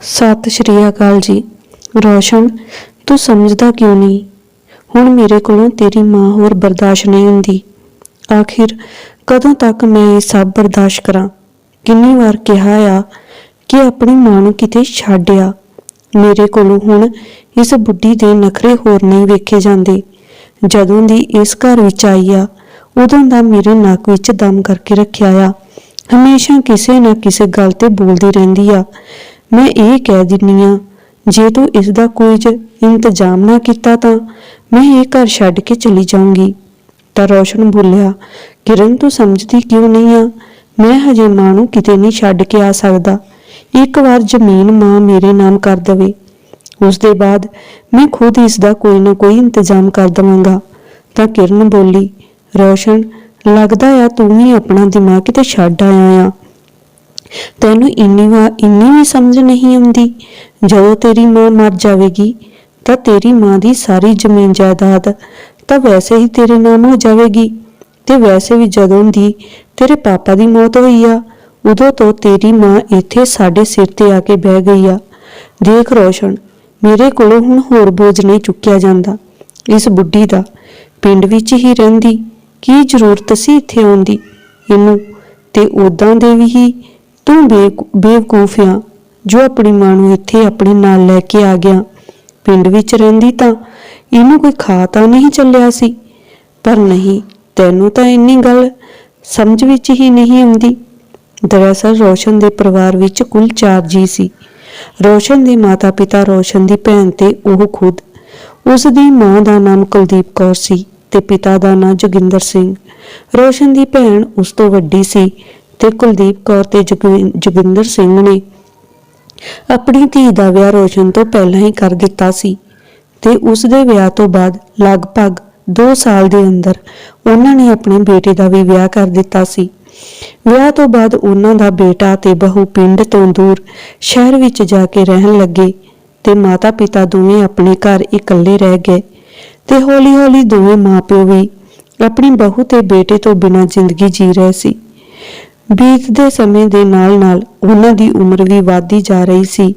ਸਤਿ ਸ਼੍ਰੀ ਅਕਾਲ ਜੀ। ਰੋਸ਼ਨ, ਤੂੰ ਸਮਝਦਾ ਕਿਉਂ ਨਹੀਂ? ਹੁਣ ਮੇਰੇ ਕੋਲੋਂ ਤੇਰੀ ਮਾਂ ਹੋਰ ਬਰਦਾਸ਼ਤ ਨਹੀਂ ਹੁੰਦੀ। ਆਖਿਰ ਕਦੋਂ ਤੱਕ ਮੈਂ ਇਹ ਸਭ ਬਰਦਾਸ਼ਤ ਕਰਾਂ? ਕਿੰਨੀ ਵਾਰ ਕਿਹਾ ਆ ਕਿ ਆਪਣੀ ਮਾਂ ਨੂੰ ਕਿਤੇ ਛੱਡਿਆ ਮੇਰੇ ਕੋਲੋਂ ਹੁਣ ਇਸ ਬੁੱਢੀ ਦੇ ਨਖਰੇ ਹੋਰ ਨਹੀਂ ਵੇਖੇ ਜਾਂਦੇ। ਜਦੋਂ ਦੀ ਇਸ ਘਰ ਵਿੱਚ ਆਈ ਆ, ਉਦੋਂ ਦਾ ਮੇਰੇ ਨੱਕ ਵਿੱਚ ਦਮ ਕਰਕੇ ਰੱਖਿਆ ਆ। ਹਮੇਸ਼ਾ ਕਿਸੇ ਨਾ ਕਿਸੇ ਗੱਲ ਤੇ ਬੋਲਦੀ ਰਹਿੰਦੀ ਆ। ਮੈਂ ਇਹ ਕਹਿ ਦਿੰਨੀ ਆ, ਜੇ ਤੂੰ ਇਸ ਦਾ ਕੋਈ ਇੰਤਜ਼ਾਮ ਨਾ ਕੀਤਾ ਤਾਂ ਮੈਂ ਇਹ ਘਰ ਛੱਡ ਕੇ ਚਲੀ ਜਾਊਂਗੀ। ਤਾਂ ਰੋਸ਼ਨ ਬੋਲਿਆ, ਕਿਰਨ, ਤੂੰ ਸਮਝਦੀ ਕਿਉਂ ਨਹੀਂ ਆ? ਮੈਂ ਹਜੇ ਮਾਂ ਨੂੰ ਕਿਤੇ ਨਹੀਂ ਛੱਡ ਕੇ ਆ ਸਕਦਾ। ਇੱਕ ਵਾਰ ਜ਼ਮੀਨ ਮਾਂ ਮੇਰੇ ਨਾਮ ਕਰ ਦਵੇ। ਉਸ ਦੇ ਬਾਅਦ ਮੈਂ ਖੁਦ ਇਸ ਦਾ ਕੋਈ ਨਾ ਕੋਈ ਇੰਤਜ਼ਾਮ ਕਰ ਦਵਾਂਗਾ। ਤਾਂ ਕਿਰਨ ਬੋਲੀ, ਰੋਸ਼ਨ, ਲੱਗਦਾ ਆ ਤੂੰ ਵੀ ਆਪਣਾ ਦਿਮਾਗ ਕਿਤੇ ਛੱਡ ਆਇਆ ਆ। ਤੈਨੂੰ ਇੰਨੀ ਵਾਰ ਇੰਨੀ ਵੀ ਸਮਝ ਨਹੀਂ ਆਉਂਦੀ। ਜਦੋਂ ਤੇਰੀ ਮਾਂ ਮਰ ਜਾਵੇਗੀ, ਤਾਂ ਤੇਰੀ ਮਾਂ ਦੀ ਸਾਰੀ ਜ਼ਮੀਨ ਜਾਇਦਾਦ ਤਾਂ ਵੈਸੇ ਹੀ ਤੇਰੇ ਨਾਮ ਹੋ ਜਾਵੇਗੀ। ਤੇ ਵੈਸੇ ਵੀ ਜਦੋਂ ਦੀ ਤੇਰੇ ਪਾਪਾ ਦੀ ਮੌਤ ਹੋਈ ਆ, ਉਦੋਂ ਤੋਂ ਤੇਰੀ ਮਾਂ ਇੱਥੇ ਸਾਡੇ ਸਿਰ ਤੇ ਆ ਕੇ ਬਹਿ ਗਈ ਆ। ਦੇਖ ਰੋਸ਼ਨ, ਮੇਰੇ ਕੋਲੋਂ ਹੁਣ ਹੋਰ ਬੋਝ ਨਹੀਂ ਚੁੱਕਿਆ ਜਾਂਦਾ। ਇਸ ਬੁੱਢੀ ਦਾ ਪਿੰਡ ਵਿੱਚ ਹੀ ਰਹਿੰਦੀ, ਕੀ ਜ਼ਰੂਰਤ ਸੀ ਇੱਥੇ ਆਉਣ ਦੀ? ਇਹਨੂੰ ਤੇ ਉਦਾਂ ਦੇ ਵੀ ਹੀ ਤੂੰ ਬੇਵ- ਬੇਵਕੂਫ ਆ, ਜੋ ਆਪਣੀ ਮਾਂ ਨੂੰ ਇੱਥੇ ਆਪਣੇ ਨਾਲ ਲੈ ਕੇ ਆ ਗਿਆ। ਪਿੰਡ ਵਿੱਚ ਰਹਿੰਦੀ ਤਾਂ ਇਹਨੂੰ ਕੋਈ ਖਾ ਤਾਂ ਨਹੀਂ ਚੱਲਿਆ ਸੀ, ਪਰ ਨਹੀਂ, ਤੈਨੂੰ ਤਾਂ ਇੰਨੀ ਗੱਲ ਸਮਝ ਵਿੱਚ ਹੀ ਨਹੀਂ ਆਉਂਦੀ। ਦਰਅਸਲ ਰੋਸ਼ਨ ਦੇ ਪਰਿਵਾਰ ਵਿੱਚ ਕੁੱਲ 4 ਜੀ ਸੀ। ਰੋਸ਼ਨ ਦੇ ਮਾਤਾ-ਪਿਤਾ ਰੋਸ਼ਨ ਦੀ ਭੈਣ ਤੇ ਉਹ ਖੁਦ। ਉਸ ਦੀ ਮਾਂ ਦਾ ਨਾਮ ਕੁਲਦੀਪ ਕੌਰ ਸੀ ਤੇ ਪਿਤਾ ਦਾ ਨਾਮ ਜੋਗਿੰਦਰ ਸਿੰਘ। ਰੋਸ਼ਨ ਦੀ ਭੈਣ ਉਸ ਤੋਂ ਵੱਡੀ ਸੀ ਤੇ ਕੁਲਦੀਪ ਕੌਰ ਤੇ ਜੋਗਿੰ- ਜੋਗਿੰਦਰ ਸਿੰਘ ਨੇ ਆਪਣੀ ਧੀ ਦਾ ਵਿਆਹ ਰੋਸ਼ਨ ਤੋਂ ਪਹਿਲਾਂ ਹੀ ਕਰ ਦਿੱਤਾ ਸੀ ਤੇ ਉਸ ਦੇ ਵਿਆਹ ਤੋਂ ਬਾਅਦ ਲਗਭਗ 2 ਸਾਲ ਦੇ ਅੰਦਰ ਉਹਨਾਂ ਨੇ ਆਪਣੇ ਬੇਟੇ ਦਾ ਵੀ ਵਿਆਹ ਕਰ ਦਿੱਤਾ ਸੀ। ਵਿਆਹ ਤੋਂ ਬਾਅਦ ਉਹਨਾਂ ਦਾ ਬੇਟਾ ਤੇ ਬਹੂ ਪਿੰਡ ਤੋਂ ਦੂਰ ਸ਼ਹਿਰ ਵਿੱਚ ਜਾ ਕੇ ਰਹਿਣ ਲੱਗੇ ਤੇ ਮਾਤਾ-ਪਿਤਾ ਦੋਵੇਂ ਆਪਣੇ ਘਰ ਇਕੱਲੇ ਰਹਿ ਗਏ ਤੇ ਹੌਲੀ-ਹੌਲੀ ਦੋਵੇਂ ਮਾਪਿਓ ਵੀ ਆਪਣੀ ਬਹੂ ਤੇ ਬੇਟੇ ਤੋਂ ਬਿਨਾਂ ਜ਼ਿੰਦਗੀ ਜੀ ਰਹੇ ਸੀ। ਬੀਤਦੇ ਸਮੇਂ ਦੇ ਨਾਲ-ਨਾਲ ਉਹਨਾਂ ਦੀ ਉਮਰ ਵੀ ਵਧਦੀ ਜਾ ਰਹੀ ਸੀ।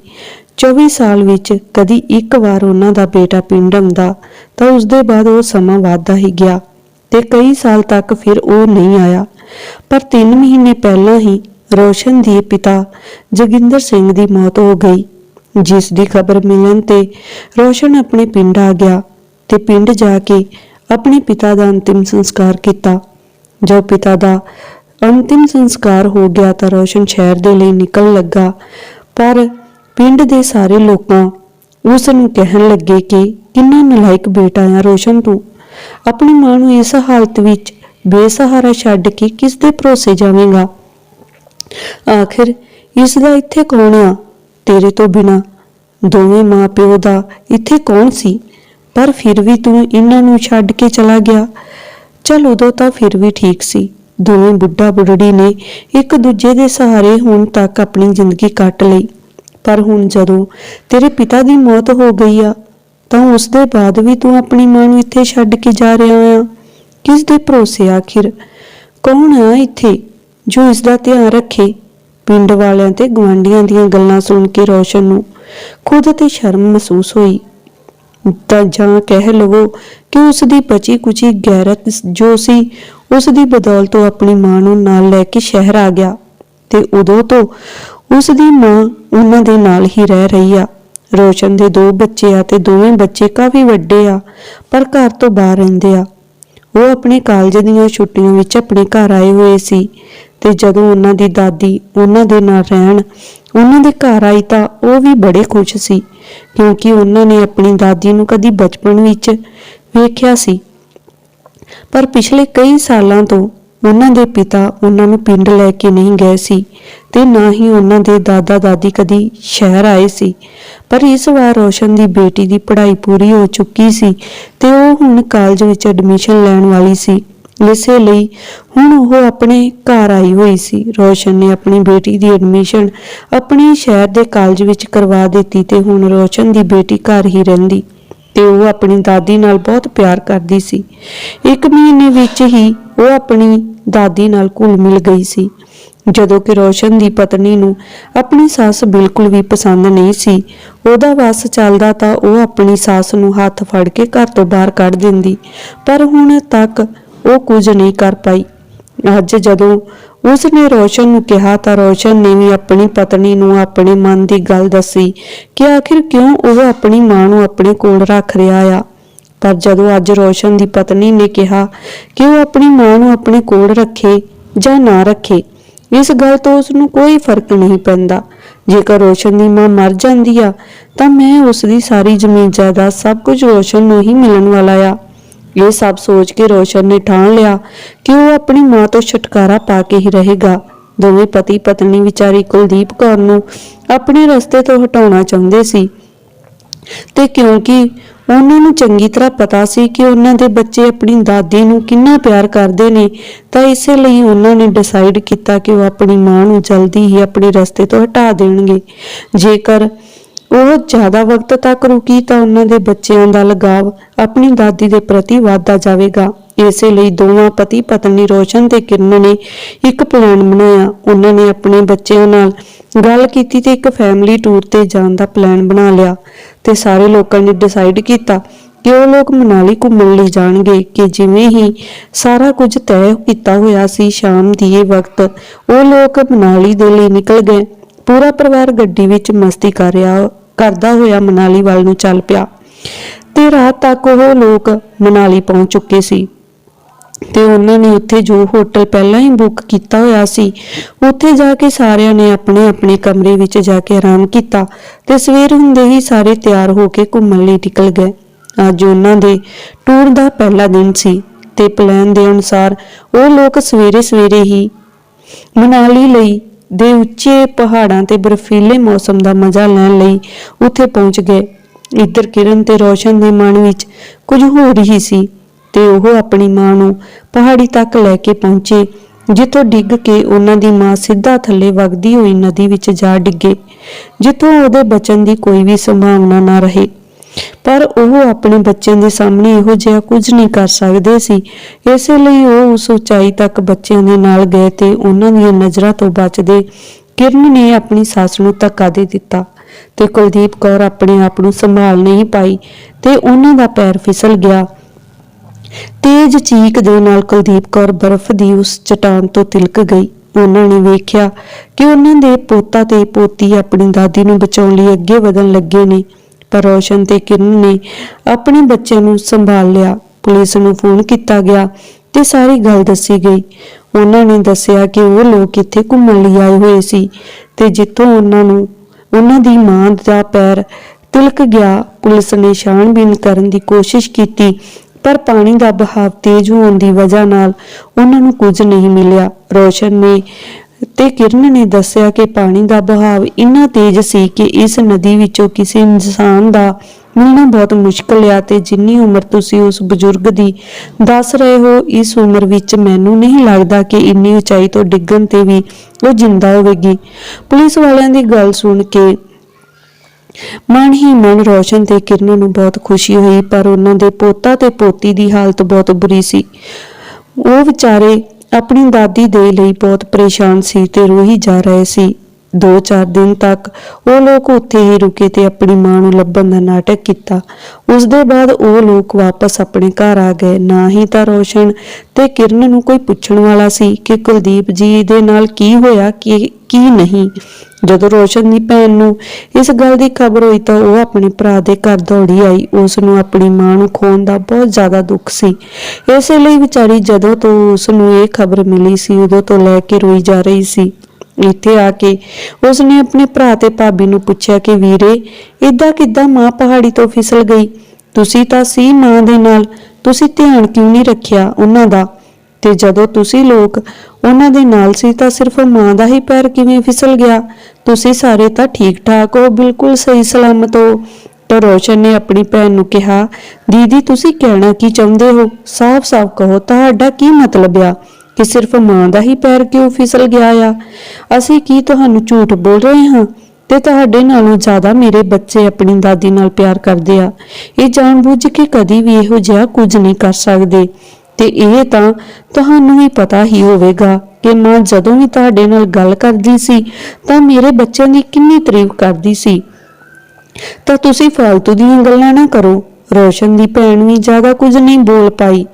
24 ਸਾਲ ਵਿੱਚ ਕਦੀ ਇੱਕ ਵਾਰ ਉਹਨਾਂ ਦਾ ਬੇਟਾ ਪਿੰਡ ਆਉਂਦਾ ਤਾਂ ਉਸ ਦੇ ਬਾਅਦ ਉਹ ਸਮਾਂ ਵਧਦਾ ਹੀ ਗਿਆ ਤੇ ਕਈ ਸਾਲ ਤੱਕ ਫਿਰ ਉਹ ਨਹੀਂ ਆਇਆ। ਪਰ 3 ਮਹੀਨੇ ਪਹਿਲਾਂ ਹੀ ਰੋਸ਼ਨ ਦੇ ਪਿਤਾ ਜੋਗਿੰਦਰ ਸਿੰਘ ਦੀ ਮੌਤ ਹੋ ਗਈ, ਜਿਸ ਦੀ ਖਬਰ ਮਿਲਣ ਤੇ ਰੋਸ਼ਨ ਆਪਣੇ ਪਿੰਡ ਆ ਗਿਆ ਤੇ ਪਿੰਡ ਜਾ ਕੇ ਆਪਣੇ ਪਿਤਾ ਦਾ ਅੰਤਿਮ ਸੰਸਕਾਰ ਕੀਤਾ, ਜੋ ਪਿਤਾ ਦਾ ਅੰਤਿਮ ਸੰਸਕਾਰ ਹੋ ਗਿਆ ਤਾਂ ਰੋਸ਼ਨ ਸ਼ਹਿਰ ਦੇ ਲਈ ਨਿਕਲ ਲੱਗਾ। ਪਰ ਪਿੰਡ ਦੇ ਸਾਰੇ ਲੋਕਾਂ ਉਸ ਨੂੰ ਕਹਿਣ ਲੱਗੇ ਕਿ ਕਿੰਨਾ ਨਲਾਇਕ ਬੇਟਾ ਆ ਰੋਸ਼ਨ ਤੂੰ। ਆਪਣੀ ਮਾਂ ਨੂੰ ਇਸ ਹਾਲਤ ਵਿੱਚ ਬੇਸਹਾਰਾ ਛੱਡ ਕੇ ਕਿਸ ਦੇ ਭਰੋਸੇ ਜਾਵੇਂਗਾ? ਆਖਿਰ ਇਸ ਦਾ ਇੱਥੇ ਕੌਣ ਆ? ਤੇਰੇ ਤੋਂ ਬਿਨਾ ਦੋਵੇਂ ਮਾਂ ਪਿਓ ਦਾ ਇੱਥੇ ਕੌਣ ਸੀ? ਪਰ ਫਿਰ ਵੀ ਤੂੰ ਇਹਨਾਂ ਨੂੰ ਛੱਡ ਕੇ ਚਲਾ ਗਿਆ। ਚਲ ਉਦੋਂ ਤਾਂ ਫਿਰ ਵੀ ਠੀਕ ਸੀ। ਦੋਵੇਂ ਬੁੱਢਾ ਬੁੱਢੜੀ ਨੇ ਇੱਕ ਦੂਜੇ ਦੇ ਸਹਾਰੇ ਹੁਣ ਤੱਕ ਆਪਣੀ ਜ਼ਿੰਦਗੀ ਕੱਟ ਲਈ। ਪਰ ਹੁਣ ਜਦੋਂ ਤੇਰੇ ਪਿਤਾ ਦੀ ਮੌਤ ਹੋ ਗਈ ਆ, ਤਾਂ ਉਸ ਦੇ ਬਾਅਦ ਵੀ ਤੂੰ ਆਪਣੀ ਮਾਂ ਨੂੰ ਇੱਥੇ ਛੱਡ ਕੇ ਜਾ ਰਿਹਾ ਆ। ਕਿਸ ਦੇ ਭਰੋਸੇ ਆਖਿਰ? ਕੌਣ ਆ ਇੱਥੇ ਜੋ ਇਸ ਦਾ ਧਿਆਨ ਰੱਖੇ? ਪਿੰਡ ਵਾਲਿਆਂ ਤੇ ਗਵਾਂਢੀਆਂ ਦੀਆਂ ਗੱਲਾਂ ਸੁਣ ਕੇ ਰੋਸ਼ਨ ਨੂੰ ਖੁਦ ਤੇ ਸ਼ਰਮ ਮਹਿਸੂਸ ਹੋਈ। ਤਾਂ ਜਾਂ ਕਹਿ ਲਵੋ ਕਿ ਉਸ ਦੀ ਬਚੀ ਕੁਚੀ ਗੈਰਤ ਜੋ ਸੀ ਉਸ ਦੀ ਬਦੌਲਤ ਉਹ ਆਪਣੀ ਮਾਂ ਨੂੰ ਨਾਲ ਲੈ ਕੇ ਸ਼ਹਿਰ ਆ ਗਿਆ ਤੇ ਉਦੋਂ ਤੋਂ ਉਸ ਦੀ ਮਾਂ ਉਹਨਾਂ ਦੇ ਨਾਲ ਹੀ ਰਹਿ ਰਹੀ ਆ। ਰੋਸ਼ਨ ਦੇ ਦੋ ਬੱਚੇ ਆ ਤੇ ਦੋਵੇਂ ਬੱਚੇ ਕਾਫੀ ਵੱਡੇ ਆ, ਪਰ ਘਰ ਤੋਂ ਬਾਹਰ ਰਹਿੰਦੇ ਆ। ਉਹ ਆਪਣੇ ਕਾਲਜ ਦੀਆਂ ਛੁੱਟੀਆਂ ਵਿੱਚ ਆਪਣੇ ਘਰ ਆਏ ਹੋਏ ਸੀ ਤੇ ਜਦੋਂ ਉਹਨਾਂ ਦੀ ਦਾਦੀ ਉਹਨਾਂ ਦੇ ਨਾਲ ਰਹਿਣ, ਉਹਨਾਂ ਦੇ ਘਰ ਆਈ ਤਾਂ ਉਹ ਵੀ ਬੜੇ ਖੁਸ਼ ਸੀ, ਕਿਉਂਕਿ ਉਹਨਾਂ ਨੇ ਆਪਣੀ ਦਾਦੀ ਨੂੰ ਕਦੀ ਬਚਪਨ ਵਿੱਚ ਵੇਖਿਆ ਸੀ। ਪਰ ਪਿਛਲੇ ਕਈ ਸਾਲਾਂ ਤੋਂ ਉਹਨਾਂ ਦੇ ਪਿਤਾ ਉਹਨਾਂ ਨੂੰ ਪਿੰਡ ਲੈ ਕੇ ਨਹੀਂ ਗਏ ਸੀ ਤੇ ਨਾ ਹੀ ਉਹਨਾਂ ਦੇ ਦਾਦਾ ਦਾਦੀ ਕਦੀ ਸ਼ਹਿਰ ਆਏ ਸੀ। ਪਰ ਇਸ ਵਾਰ ਰੋਸ਼ਨ ਦੀ ਬੇਟੀ ਦੀ ਪੜ੍ਹਾਈ ਪੂਰੀ ਹੋ ਚੁੱਕੀ ਸੀ ਤੇ ਉਹ ਹੁਣ ਕਾਲਜ ਵਿੱਚ ਐਡਮਿਸ਼ਨ ਲੈਣ ਵਾਲੀ ਸੀ। ਇਸੇ ਲਈ ਹੁਣ ਉਹ ਆਪਣੇ ਘਰ ਆਈ ਹੋਈ ਸੀ। ਰੋਸ਼ਨ ਨੇ ਆਪਣੀ ਬੇਟੀ ਦੀ ਐਡਮਿਸ਼ਨ ਆਪਣੇ ਸ਼ਹਿਰ ਦੇ ਕਾਲਜ ਵਿੱਚ ਕਰਵਾ ਦਿੱਤੀ ਤੇ ਹੁਣ ਰੋਸ਼ਨ ਦੀ ਬੇਟੀ ਘਰ ਹੀ ਰਹਿੰਦੀ। ਤੇ ਉਹ ਆਪਣੀ ਦਾਦੀ ਨਾਲ ਬਹੁਤ ਪਿਆਰ ਕਰਦੀ ਸੀ। ਇੱਕ ਮਹੀਨੇ ਵਿੱਚ ਹੀ ਉਹ ਆਪਣੀ ਦਾਦੀ ਨਾਲ ਘੁਲ ਮਿਲ ਗਈ ਸੀ। ਜਦੋਂ ਕਿ ਰੋਸ਼ਨ ਦੀ ਪਤਨੀ ਨੂੰ ਆਪਣੀ ਸੱਸ ਬਿਲਕੁਲ ਵੀ ਪਸੰਦ ਨਹੀਂ ਸੀ, ਉਹਦਾ ਵੱਸ ਚੱਲਦਾ ਤਾਂ ਉਹ ਆਪਣੀ ਸੱਸ ਨੂੰ ਹੱਥ ਫੜ ਕੇ ਘਰ ਤੋਂ ਬਾਹਰ ਕੱਢ ਦਿੰਦੀ, ਪਰ ਹੁਣ ਤੱਕ ਉਹ ਕੁਝ ਨਹੀਂ ਕਰ ਪਾਈ। ਅੱਜ ਜਦੋਂ ਉਸ ਨੇ ਰੋਸ਼ਨ ਨੂੰ ਕਿਹਾ ਤਾਂ ਰੋਸ਼ਨ ਨੇ ਵੀ ਆਪਣੀ ਪਤਨੀ ਨੂੰ ਆਪਣੇ ਮਨ ਦੀ ਗੱਲ ਦੱਸੀ ਕਿ ਆਖਿਰ ਕਿਉਂ ਉਹ ਆਪਣੀ ਮਾਂ ਨੂੰ ਆਪਣੇ ਕੋਲ ਰੱਖ ਰਿਹਾ ਆ। ਪਰ ਜਦੋਂ ਅੱਜ ਰੋਸ਼ਨ ਦੀ ਪਤਨੀ ਨੇ ਕਿਹਾ ਕਿ ਉਹ ਆਪਣੀ ਮਾਂ ਨੂੰ ਆਪਣੇ ਕੋਲ ਰੱਖੇ ਜਾਂ ਨਾ ਰੱਖੇ, ਇਸ ਗੱਲ ਤੋਂ ਉਸ ਨੂੰ ਕੋਈ ਫ਼ਰਕ ਨਹੀਂ ਪੈਂਦਾ। ਜੇਕਰ ਰੋਸ਼ਨ ਦੀ ਮਾਂ ਮਰ ਜਾਂਦੀ ਆ, ਤਾਂ ਮੈਂ ਉਸ ਦੀ ਸਾਰੀ ਜ਼ਮੀਨ ਜਾਇਦਾਦ ਸਭ ਕੁਝ ਰੋਸ਼ਨ ਨੂੰ ਹੀ ਮਿਲਣ ਵਾਲਾ ਆ। ਇਹ ਸਭ ਸੋਚ ਕੇ ਰੋਸ਼ਨ ਨੇ ਠਾਣ ਲਿਆ ਕਿ ਉਹ ਆਪਣੀ ਮਾਂ ਤੋਂ ਛੁਟਕਾਰਾ ਪਾ ਕੇ ਹੀ ਰਹੇਗਾ। ਦੋਵੇਂ ਪਤੀ ਪਤਨੀ ਵਿਚਾਰੀ ਕੁਲਦੀਪ ਕੌਰ ਨੂੰ ਆਪਣੇ ਰਸਤੇ ਤੋਂ ਹਟਾਉਣਾ ਚਾਹੁੰਦੇ ਸੀ। ਤੇ ਕਿਉਂਕਿ ਉਹਨਾਂ ਨੂੰ ਚੰਗੀ ਤਰ੍ਹਾਂ ਪਤਾ ਸੀ ਕਿ ਉਹਨਾਂ ਦੇ ਬੱਚੇ ਆਪਣੀ ਦਾਦੀ ਨੂੰ ਕਿੰਨਾ ਪਿਆਰ ਕਰਦੇ ਨੇ, ਤਾਂ ਇਸੇ ਲਈ ਉਹਨਾਂ ਨੇ ਡਿਸਾਈਡ ਕੀਤਾ ਕਿ ਉਹ ਆਪਣੀ ਮਾਂ ਨੂੰ ਜਲਦੀ ਹੀ ਆਪਣੇ ਰਸਤੇ ਤੋਂ ਹਟਾ ਦੇਣਗੇ। ਜੇਕਰ ਉਹ ਜ਼ਿਆਦਾ ਵਕਤ ਤੱਕ ਰੁਕੀ ਤਾਂ ਉਹਨਾਂ ਦੇ ਬੱਚਿਆਂ ਦਾ ਲਗਾਵ ਆਪਣੀ ਦਾਦੀ ਦੇ ਪ੍ਰਤੀ ਵਧਦਾ ਜਾਵੇਗਾ। ਇਸੇ ਲਈ ਦੋਵਾਂ ਪਤੀ ਪਤਨੀ ਰੋਸ਼ਨ ਤੇ ਕਿਰਨ ਨੇ ਇੱਕ ਪਲਾਨ ਬਣਾਇਆ। ਉਹਨਾਂ ਨੇ ਆਪਣੇ ਬੱਚਿਆਂ ਨਾਲ ਗੱਲ ਕੀਤੀ ਤੇ ਇੱਕ ਫੈਮਿਲੀ ਟੂਰ ਤੇ ਜਾਣ ਦਾ ਪਲਾਨ ਬਣਾ ਲਿਆ ਤੇ ਸਾਰੇ ਲੋਕਾਂ ਨੇ ਡਿਸਾਈਡ ਕੀਤਾ ਕਿ ਉਹ ਲੋਕ ਮਨਾਲੀ ਘੁੰਮਣ ਲਈ ਜਾਣਗੇ ਕਿ ਜਿਵੇਂ ਹੀ ਸਾਰਾ ਕੁਝ ਤੈਅ ਕੀਤਾ ਹੋਇਆ ਸੀ, ਸ਼ਾਮ ਦੀ ਇਹ ਵਕਤ ਉਹ ਲੋਕ ਮਨਾਲੀ ਦੇ ਲਈ ਨਿਕਲ ਗਏ। ਪੂਰਾ ਪਰਿਵਾਰ ਗੱਡੀ ਵਿੱਚ ਮਸਤੀ ਕਰ ਰਿਹਾ, ਕਰਦਾ ਹੋਇਆ ਮਨਾਲੀ ਵੱਲ ਨੂੰ ਚੱਲ ਪਿਆ। ਤੇ ਰਾਤ ਤੱਕ ਉਹ ਲੋਕ ਮਨਾਲੀ ਪਹੁੰਚ ਚੁੱਕੇ ਸੀ। ਤੇ ਉਹਨਾਂ ਨੇ ਉੱਥੇ ਜੋ ਹੋਟਲ ਪਹਿਲਾਂ ਹੀ ਬੁੱਕ ਕੀਤਾ ਹੋਇਆ ਸੀ, ਉੱਥੇ ਜਾ ਕੇ ਸਾਰਿਆਂ ਨੇ ਆਪਣੇ ਆਪਣੇ ਕਮਰੇ ਵਿੱਚ ਜਾ ਕੇ ਆਰਾਮ ਕੀਤਾ ਤੇ ਸਵੇਰ ਹੁੰਦੇ ਹੀ ਸਾਰੇ ਤਿਆਰ ਹੋ ਕੇ ਘੁੰਮਣ ਲਈ ਨਿਕਲ ਗਏ। ਅੱਜ ਉਹਨਾਂ ਦੇ ਟੂਰ ਦਾ ਪਹਿਲਾ ਦਿਨ ਸੀ ਤੇ ਪਲਾਨ ਦੇ ਅਨੁਸਾਰ ਉਹ ਲੋਕ ਸਵੇਰੇ ਸਵੇਰੇ ਹੀ ਮਨਾਲੀ ਲਈ ਦੇ ਉੱਚੇ ਪਹਾੜਾਂ ਤੇ ਬਰਫੀਲੇ ਮੌਸਮ ਦਾ ਮਜ਼ਾ ਲੈਣ ਲਈ ਉੱਥੇ ਪਹੁੰਚ ਗਏ। ਇੱਧਰ ਕਿਰਨ ਤੇ ਰੋਸ਼ਨ ਦੇ ਮਨ ਵਿੱਚ ਕੁਝ ਹੋ ਰਹੀ ਸੀ ਤੇ ਉਹ ਆਪਣੀ ਮਾਂ ਨੂੰ ਪਹਾੜੀ ਤੱਕ ਲੈ ਕੇ ਪਹੁੰਚੇ, ਜਿੱਥੋਂ ਡਿੱਗ ਕੇ ਉਹਨਾਂ ਦੀ ਮਾਂ ਸਿੱਧਾ ਥੱਲੇ ਵਗਦੀ ਹੋਈ ਨਦੀ ਵਿੱਚ ਜਾ ਡਿੱਗੇ, ਜਿੱਥੋਂ ਉਹਦੇ ਬਚਣ ਦੀ ਕੋਈ ਵੀ ਸੰਭਾਵਨਾ ਨਾ ਰਹੇ। ਪਰ ਉਹ ਆਪਣੇ ਬੱਚਿਆਂ ਦੇ ਸਾਹਮਣੇ ਇਹੋ ਜਿਹਾ ਕੁਝ ਨਹੀਂ ਕਰ ਸਕਦੇ ਸੀ। ਇਸੇ ਲਈ ਉਹ ਉਸ ਉਚਾਈ ਤੱਕ ਬੱਚਿਆਂ ਦੇ ਨਾਲ ਗਏ ਤੇ ਉਹਨਾਂ ਦੀਆਂ ਨਜ਼ਰਾਂ ਤੋਂ ਬਚਦੇ ਕਿਰਨ ਨੇ ਆਪਣੀ ਸੱਸ ਨੂੰ ਧੱਕਾ ਦੇ ਦਿੱਤਾ ਤੇ ਕੁਲਦੀਪ ਕੌਰ ਆਪਣੇ ਆਪ ਨੂੰ ਸੰਭਾਲ ਨਹੀਂ ਪਾਈ ਤੇ ਉਹਨਾਂ ਦਾ ਪੈਰ ਫਿਸਲ ਗਿਆ। ਤੇਜ਼ ਚੀਕ ਦੇ ਨਾਲ ਕੁਲਦੀਪ ਕੌਰ ਬਰਫ਼ ਦੀ ਉਸ ਚਟਾਨ ਤੋਂ ਤਿਲਕ ਗਈ। ਉਹਨਾਂ ਨੇ ਵੇਖਿਆ ਕਿ ਉਹਨਾਂ ਦੇ ਪੋਤਾ ਤੇ ਪੋਤੀ ਆਪਣੀ ਦਾਦੀ ਨੂੰ ਬਚਾਉਣ ਲਈ ਅੱਗੇ ਵਧਣ ਲੱਗੇ ਨੇ। ਪਰ ਰੋਸ਼ਨ ਤੇ ਕਿਰਨ ਨੇ ਆਪਣੇ ਬੱਚਿਆਂ ਨੂੰ ਸੰਭਾਲ ਲਿਆ। ਪੁਲਿਸ ਨੂੰ ਫੋਨ ਕੀਤਾ ਗਿਆ ਤੇ ਸਾਰੀ ਗੱਲ ਦੱਸੀ ਗਈ। ਉਹਨਾਂ ਨੇ ਦੱਸਿਆ ਕਿ ਉਹ ਲੋਕ ਇੱਥੇ ਘੁੰਮਣ ਲਈ ਆਏ ਹੋਏ ਸੀ ਤੇ ਜਿੱਥੋਂ ਉਹਨਾਂ ਨੂੰ, ਉਹਨਾਂ ਦੀ ਮਾਂ ਦਾ ਪੈਰ ਤਿਲਕ ਗਿਆ, ਪੁਲਿਸ ਨੇ ਛਾਣਬੀਨ ਕਰਨ ਦੀ ਕੋਸ਼ਿਸ਼ ਕੀਤੀ, ਪਰ ਪਾਣੀ ਦਾ ਬਹਾਵ ਤੇਜ਼ ਹੋਣ ਦੀ ਵਜ੍ਹਾ ਨਾਲ ਉਹਨਾਂ ਨੂੰ ਕੁਝ ਨਹੀਂ ਮਿਲਿਆ। ਰੋਸ਼ਨ ਨੇ ਤੇ ਕਿਰਨ ਨੇ ਦੱਸਿਆ ਕਿ ਪਾਣੀ ਦਾ ਬਹਾਵ ਇੰਨਾ ਤੇਜ਼ ਸੀ ਕਿ ਇਸ ਨਦੀ ਵਿੱਚੋਂ ਕਿਸੇ ਇਨਸਾਨ ਦਾ ਮਿਲਣਾ ਬਹੁਤ ਮੁਸ਼ਕਲ ਆ ਤੇ ਜਿੰਨੀ ਉਮਰ ਤੁਸੀਂ ਉਸ ਬਜ਼ੁਰਗ ਦੀ ਦੱਸ ਰਹੇ ਹੋ, ਇਸ ਉਮਰ ਵਿੱਚ ਮੈਨੂੰ ਨਹੀਂ ਲੱਗਦਾ ਕਿ ਇੰਨੀ ਉਚਾਈ ਤੋਂ ਡਿੱਗਣ ਤੇ ਵੀ ਉਹ ਜਿੰਦਾ ਹੋਵੇਗੀ। ਪੁਲਿਸ ਵਾਲਿਆਂ ਦੀ ਗੱਲ ਸੁਣ ਕੇ ਮਨ ਹੀ ਮਨ ਰੋਸ਼ਨ ਤੇ ਕਿਰਨ ਨੂੰ ਬਹੁਤ ਖੁਸ਼ੀ ਹੋਈ, ਪਰ ਉਹਨਾਂ ਦੇ ਪੋਤਾ ਤੇ ਪੋਤੀ ਦੀ ਹਾਲਤ ਬਹੁਤ ਬੁਰੀ ਸੀ। ਉਹ ਵਿਚਾਰੇ ਆਪਣੀ ਦਾਦੀ ਦੇ ਲਈ ਬਹੁਤ ਪਰੇਸ਼ਾਨ ਸੀ ਤੇ ਰੋਹੀ ਜਾ ਰਹੇ ਸੀ। ਦੋ ਚਾਰ ਦਿਨ ਤੱਕ ਉਹ ਲੋਕ ਉੱਥੇ ਹੀ ਰੁਕੇ ਤੇ ਆਪਣੀ ਮਾਂ ਨੂੰ ਲੱਭਣ ਦਾ ਨਾਟਕ ਕੀਤਾ। ਉਸ ਦੇ ਬਾਅਦ ਉਹ ਲੋਕ ਵਾਪਸ ਆਪਣੇ ਘਰ ਆ ਗਏ। ਨਾ ਹੀ ਤਾਂ ਰੋਸ਼ਨ ਤੇ ਕਿਰਨ ਨੂੰ ਕੋਈ ਪੁੱਛਣ ਵਾਲਾ ਸੀ ਕਿ ਕੁਲਦੀਪ ਜੀ ਦੇ ਨਾਲ ਕੀ ਹੋਇਆ, ਕੀ ਕੀ ਨਹੀਂ। ਜਦੋਂ ਰੋਸ਼ਨ ਦੀ ਭੈਣ ਨੂੰ ਇਸ ਗੱਲ ਦੀ ਖਬਰ ਹੋਈ ਤਾਂ ਉਹ ਆਪਣੇ ਭਰਾ ਦੇ ਘਰ ਦੌੜੀ ਆਈ। ਉਸ ਨੂੰ ਆਪਣੀ ਮਾਂ ਨੂੰ ਖੋਣ ਦਾ ਬਹੁਤ ਜ਼ਿਆਦਾ ਦੁੱਖ ਸੀ। ਇਸੇ ਲਈ ਵਿਚਾਰੀ ਜਦੋਂ ਤੋਂ ਉਸ ਨੂੰ ਇਹ ਖਬਰ ਮਿਲੀ ਸੀ, ਉਦੋਂ ਤੋਂ ਲੈ ਕੇ ਰੋਈ ਜਾ ਰਹੀ ਸੀ। ਇੱਥੇ ਆ ਕੇ ਉਸ ਨੇ ਆਪਣੇ ਭਰਾ ਤੇ ਭਾਬੀ ਨੂੰ ਪੁੱਛਿਆ ਕਿ ਵੀਰੇ ਇਦਾਂ ਕਿੱਦਾਂ ਮਾਂ ਪਹਾੜੀ ਤੋਂ ਫਿਸਲ ਗਈ? ਤੁਸੀਂ ਤਾਂ ਸੀ ਮਾਂ ਦੇ ਨਾਲ, ਤੁਸੀਂ ਧਿਆਨ ਕਿਉਂ ਨਹੀਂ ਰੱਖਿਆ ਉਹਨਾਂ ਦਾ? ਤੇ ਜਦੋਂ ਤੁਸੀਂ ਲੋਕ ਉਹਨਾਂ ਦੇ ਨਾਲ ਸੀ ਤਾਂ ਸਿਰਫ ਮਾਂ ਦਾ ਹੀ ਪੈਰ ਕਿਵੇਂ ਫਿਸਲ ਗਿਆ? ਤੁਸੀਂ ਸਾਰੇ ਤਾਂ ਠੀਕ ਠਾਕ ਹੋ, ਬਿਲਕੁਲ ਸਹੀ ਸਲਾਮਤ ਹੋ। ਤਾਂ ਰੋਸ਼ਨ ਨੇ ਆਪਣੀ ਭੈਣ ਨੂੰ ਕਿਹਾ, ਦੀਦੀ, ਤੁਸੀਂ ਕਹਿਣਾ ਕੀ ਚਾਹੁੰਦੇ ਹੋ? ਸਾਫ਼-ਸਾਫ਼ ਕਹੋ, ਤੁਹਾਡਾ ਕੀ ਮਤਲਬ ਆ? ਕਿ ਸਿਰਫ ਮਾਂ ਦਾ ਹੀ ਪੈਰ ਕਿਉਂ ਫਿਸਲ ਗਿਆ ਆ? ਅਸੀਂ ਕੀ ਤੁਹਾਨੂੰ ਝੂਠ ਬੋਲ ਰਹੇ ਹਾਂ? ਤੇ ਤੁਹਾਡੇ ਨਾਲੋਂ ਜ਼ਿਆਦਾ ਮੇਰੇ ਬੱਚੇ ਆਪਣੀ ਦਾਦੀ ਨਾਲ ਪਿਆਰ ਕਰਦੇ ਆ। ਇਹ ਜਾਣਬੁੱਝ ਕੇ ਕਦੀ ਵੀ ਇਹੋ ਜਿਹਾ ਕੁਝ ਨਹੀਂ ਕਰ ਸਕਦੇ। ਤੇ ਇਹ ਤਾਂ ਤੁਹਾਨੂੰ ਵੀ ਪਤਾ ਹੀ ਹੋਵੇਗਾ ਕਿ ਮਾਂ ਜਦੋਂ ਵੀ ਤੁਹਾਡੇ ਨਾਲ ਗੱਲ ਕਰਦੀ ਸੀ, ਤਾਂ ਮੇਰੇ ਬੱਚਿਆਂ ਦੀ ਕਿੰਨੀ ਤਾਰੀਫ ਕਰਦੀ ਸੀ। ਤਾਂ ਤੁਸੀਂ ਫालतू ਦੀਆਂ ਗੱਲਾਂ ਨਾ ਕਰੋ। ਰੋਸ਼ਨ ਦੀ ਭੈਣ ਵੀ ਜ਼ਿਆਦਾ ਕੁਝ ਨਹੀਂ ਬੋਲ ਪਾਈ।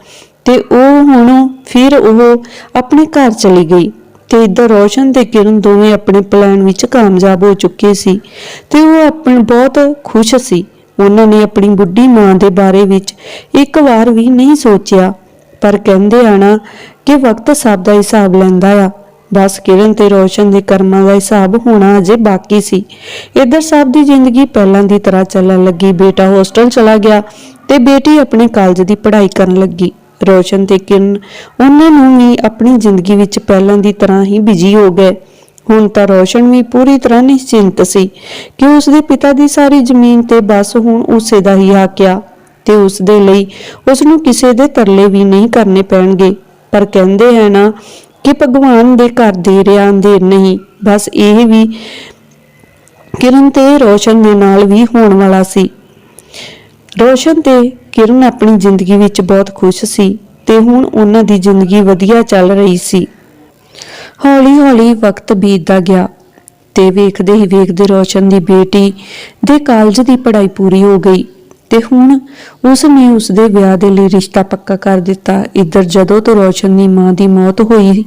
ਤੇ ਉਹ ਹੁਣ ਫਿਰ ਉਹ ਆਪਣੇ ਘਰ ਚਲੀ ਗਈ ਤੇ ਇੱਧਰ ਰੋਸ਼ਨ ਤੇ ਕਿਰਨ ਦੋਵੇਂ ਆਪਣੇ ਪਲਾਨ ਵਿੱਚ ਕਾਮਯਾਬ ਹੋ ਚੁੱਕੇ ਸੀ ਤੇ ਉਹ ਆਪਣੇ ਬਹੁਤ ਖੁਸ਼ ਸੀ। ਉਹਨਾਂ ਨੇ ਆਪਣੀ ਬੁੱਢੀ ਮਾਂ ਦੇ ਬਾਰੇ ਵਿੱਚ ਇੱਕ ਵਾਰ ਵੀ ਨਹੀਂ ਸੋਚਿਆ, ਪਰ ਕਹਿੰਦੇ ਆ ਨਾ ਕਿ ਵਕਤ ਸਭ ਦਾ ਹਿਸਾਬ ਲੈਂਦਾ ਆ। ਬਸ ਕਿਰਨ ਤੇ ਰੋਸ਼ਨ ਦੇ ਕਰਮਾਂ ਦਾ ਹਿਸਾਬ ਹੋਣਾ ਅਜੇ ਬਾਕੀ ਸੀ। ਇੱਧਰ ਸਭ ਦੀ ਜ਼ਿੰਦਗੀ ਪਹਿਲਾਂ ਦੀ ਤਰ੍ਹਾਂ ਚੱਲਣ ਲੱਗੀ। ਬੇਟਾ ਹੋਸਟਲ ਚਲਾ ਗਿਆ ਤੇ ਬੇਟੀ ਆਪਣੇ ਕਾਲਜ ਦੀ ਪੜ੍ਹਾਈ ਕਰਨ ਲੱਗੀ। ਰੋਸ਼ਨ ਤੇ ਕਿਰਨ ਉਹਨਾਂ ਨੂੰ ਵੀ ਆਪਣੀ ਜ਼ਿੰਦਗੀ ਵਿੱਚ ਪਹਿਲਾਂ ਦੀ ਤਰ੍ਹਾਂ ਹੀ ਬਿਜ਼ੀ ਹੋ ਗਏ। ਹੁਣ ਤਾਂ ਰੋਸ਼ਨ ਵੀ ਪੂਰੀ ਤਰ੍ਹਾਂ ਨਿਸ਼ਚਿੰਤ ਸੀ ਕਿ ਉਸ ਦੇ ਪਿਤਾ ਦੀ ਸਾਰੀ ਜ਼ਮੀਨ ਤੇ ਬਸ ਹੁਣ ਉਸੇ ਦਾ ਹੀ ਹੱਕ ਆ ਤੇ ਉਸ ਦੇ ਲਈ ਉਸ ਨੂੰ ਕਿਸੇ ਦੇ ਤਰਲੇ ਵੀ ਨਹੀਂ ਕਰਨੇ ਪੈਣਗੇ। ਪਰ ਕਹਿੰਦੇ ਹੈ ਨਾ ਕਿ ਭਗਵਾਨ ਦੇ ਘਰ ਦੇ ਰਿਆ ਅੰਧੇਰ ਨਹੀਂ, ਬਸ ਇਹ ਵੀ ਕਿਰਨ ਤੇ ਰੋਸ਼ਨ ਦੇ ਨਾਲ ਵੀ ਹੋਣ ਵਾਲਾ ਸੀ। ਰੋਸ਼ਨ ਤੇ ਕਿਰਨ ਆਪਣੀ ਜ਼ਿੰਦਗੀ ਵਿੱਚ ਬਹੁਤ ਖੁਸ਼ ਸੀ ਤੇ ਹੁਣ ਉਹਨਾਂ ਦੀ ਜ਼ਿੰਦਗੀ ਵਧੀਆ ਚੱਲ ਰਹੀ ਸੀ। ਹੌਲੀ-ਹੌਲੀ ਵਕਤ ਬੀਤਦਾ ਗਿਆ ਤੇ ਵੇਖਦੇ ਹੀ ਵੇਖਦੇ ਰੋਸ਼ਨ ਦੀ ਬੇਟੀ ਦੇ ਕਾਲਜ ਦੀ ਪੜ੍ਹਾਈ ਪੂਰੀ ਹੋ ਗਈ ਤੇ ਹੁਣ ਉਸ ਨੇ ਉਸ ਦੇ ਵਿਆਹ ਦੇ ਲਈ ਰਿਸ਼ਤਾ ਪੱਕਾ ਕਰ ਦਿੱਤਾ। ਇੱਧਰ ਜਦੋਂ ਤੋਂ ਰੋਸ਼ਨ ਦੀ ਮਾਂ ਦੀ ਮੌਤ ਹੋਈ,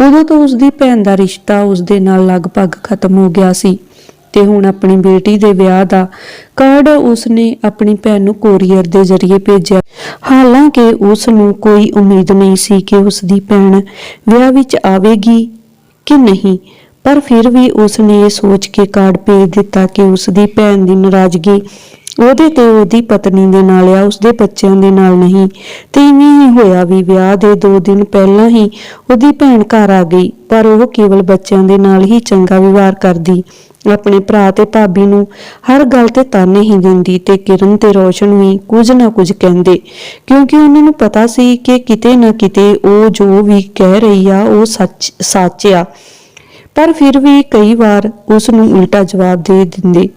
ਉਦੋਂ ਤੋਂ ਉਸ ਦੀ ਭੈਣ ਦਾ ਰਿਸ਼ਤਾ ਉਸ ਦੇ ਨਾਲ ਲਗਭਗ ਖਤਮ ਹੋ ਗਿਆ ਸੀ। ਤੇ ਹੁਣ ਆਪਣੀ ਬੇਟੀ ਦੇ ਵਿਆਹ ਦਾ ਕਾਰਡ ਉਸ ਆਪਣੀ ਭੈਣ ਨੂੰ ਕੋਰੀਅਰ ਦੇ ਜ਼ਰੀਏ ਭੇਜਿਆ। ਹਾਲਾਂਕਿ ਉਸ ਨੂੰ ਕੋਈ ਉਮੀਦ ਨਹੀਂ ਸੀ ਕਿ ਉਸ ਦੀ ਭੈਣ ਵਿਆਹ ਵਿੱਚ ਆਵੇਗੀ ਕਿ ਨਹੀਂ, ਪਰ ਫਿਰ ਵੀ ਉਸ ਨੇ ਇਹ ਸੋਚ ਕੇ ਕਾਰਡ ਭੇਜ ਦਿੱਤਾ ਕਿ ਉਸ ਦੀ ਭੈਣ ਦੀ ਨਾਰਾਜ਼ਗੀ ਉਹਦੇ ਤੇ ਉਹਦੀ ਪਤਨੀ ਦੇ ਨਾਲ ਆ, ਉਸਦੇ ਬੱਚਿਆਂ ਦੇ ਨਾਲ ਨਹੀਂ। ਤੇ ਇਵੇਂ ਹੀ ਹੋਇਆ ਵੀ ਵਿਆਹ ਦੇ 2 ਦਿਨ ਪਹਿਲਾਂ ਹੀ ਉਹਦੀ ਭੈਣ ਘਰ ਆ ਗਈ, ਪਰ ਉਹ ਕੇਵਲ ਬੱਚਿਆਂ ਦੇ ਨਾਲ ਹੀ ਚੰਗਾ ਵਿਵਹਾਰ ਕਰਦੀ। ਆਪਣੇ ਭਰਾ ਤੇ ਭਾਬੀ ਨੂੰ ਹਰ ਗੱਲ ਤੇ ਤਾਨੇ ਹੀ ਦਿੰਦੀ ਤੇ ਕਿਰਨ ਤੇ ਰੋਸ਼ਨ ਵੀ ਕੁਝ ਨਾ ਕੁਝ ਕਹਿੰਦੇ। ਕਿਉਂਕਿ ਉਹਨਾਂ ਨੂੰ ਪਤਾ ਸੀ ਕਿ ਕਿਤੇ ਨਾ ਕਿਤੇ ਉਹ ਜੋ ਵੀ ਕਹਿ ਰਹੀ ਆ, ਉਹ ਸੱਚ ਸੱਚ ਆ। ਪਰ ਫਿਰ ਵੀ ਕਈ ਵਾਰ ਉਸ ਨੂੰ ਉਲਟਾ ਜਵਾਬ ਦੇ ਦਿੰਦੇ।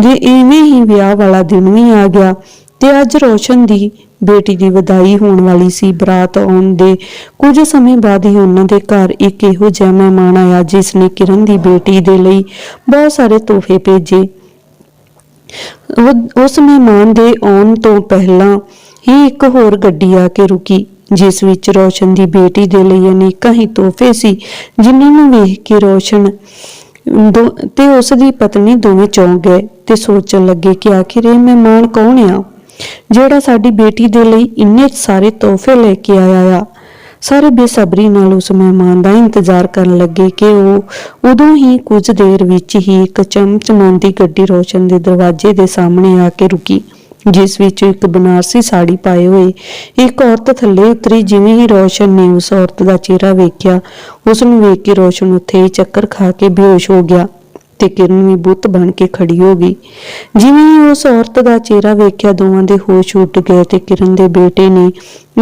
ਜੇ ਇਵੇਂ ਹੀ ਵਿਆਹ ਵਾਲਾ ਦਿਨ ਵੀ ਆ ਗਿਆ ਤੇ ਅੱਜ ਰੋਸ਼ਨ ਦੀ ਬੇਟੀ ਦੀ ਵਧਾਈ ਹੋਣ ਵਾਲੀ ਸੀ। ਬਰਾਤ ਆਉਣ ਦੇ ਕੁਝ ਸਮੇਂ ਬਾਅਦ ਹੀ ਉਹਨਾਂ ਦੇ ਘਰ ਇੱਕ ਇਹੋ ਜਿਹਾ ਮਹਿਮਾਨ ਆਇਆ ਜਿਸ ਨੇ ਕਿਰਨ ਦੀ ਬੇਟੀ ਦੇ ਲਈ ਬਹੁਤ ਸਾਰੇ ਤੋਹਫੇ ਭੇਜੇ। ਉਹ- ਉਸ ਮਹਿਮਾਨ ਦੇ ਆਉਣ ਤੋਂ ਪਹਿਲਾਂ ਹੀ ਇੱਕ ਹੋਰ ਗੱਡੀ ਆ ਕੇ ਰੁਕੀ, ਜਿਸ ਵਿੱਚ ਰੋਸ਼ਨ ਦੀ ਬੇਟੀ ਦੇ ਲਈ ਅਨੇਕਾਂ ਹੀ ਤੋਹਫੇ ਸੀ, ਜਿਨ੍ਹਾਂ ਨੂੰ ਵੇਖ ਕੇ ਰੋਸ਼ਨ ਤੇ ਉਸ ਦੀ ਪਤਨੀ ਦੋਵੇਂ ਚੌਂਕ ਗਏ ਤੇ ਸੋਚਣ ਲੱਗੇ ਕਿ ਆਖਿਰ ਇਹ ਮਹਿਮਾਨ ਕੌਣ ਆ? ਜਿਹੜਾ ਸਾਡੀ ਬੇਟੀ ਦੇ ਲਈ ਇੰਨੇ ਸਾਰੇ ਤੋਹਫੇ ਲੈ ਕੇ ਆਇਆ ਆ। ਸਾਰੇ ਬੇਸਬਰੀ ਨਾਲ ਉਸ ਮਹਿਮਾਨ ਦਾ ਇੰਤਜ਼ਾਰ ਕਰਨ ਲੱਗੇ ਕਿ ਉਹ ਉਦੋਂ ਹੀ ਕੁਝ ਦੇਰ ਵਿੱਚ ਹੀ ਇੱਕ ਚਮਚਮਾਉਂਦੀ ਗੱਡੀ ਰੋਸ਼ਨ ਦੇ ਦਰਵਾਜ਼ੇ ਦੇ ਸਾਹਮਣੇ ਆ ਕੇ ਰੁਕੀ। ਜਿਸ ਵਿੱਚ ਇੱਕ ਬਨਾਰਸੀ ਸਾੜੀ ਪਾਏ ਹੋਏ, ਇੱਕ ਔਰਤ ਥੱਲੇ ਉਤਰੀ ਜਿਵੇਂ ਹੀ ਰੋਸ਼ਨ ਨੇ ਉਸ ਔਰਤ ਦਾ ਚਿਹਰਾ ਵੇਖਿਆ ਉਸ ਨੂੰ ਵੇਖ ਕੇ ਰੋਸ਼ਨ ਉੱਥੇ ਹੀ ਚੱਕਰ ਖਾ ਕੇ ਬੇਹੋਸ਼ ਹੋ ਗਿਆ ਤੇ ਕਿਰਨ ਵੀ ਬੁੱਤ ਬਣ ਕੇ ਖੜੀ ਹੋ ਗਈ। ਜਿਵੇਂ ਹੀ ਉਸ ਔਰਤ ਦਾ ਚਿਹਰਾ ਵੇਖਿਆ, ਦੋਵਾਂ ਦੇ ਹੋਸ਼ ਉੱਡ ਗਏ ਤੇ ਕਿਰਨ ਦੇ ਬੇਟੇ ਨੇ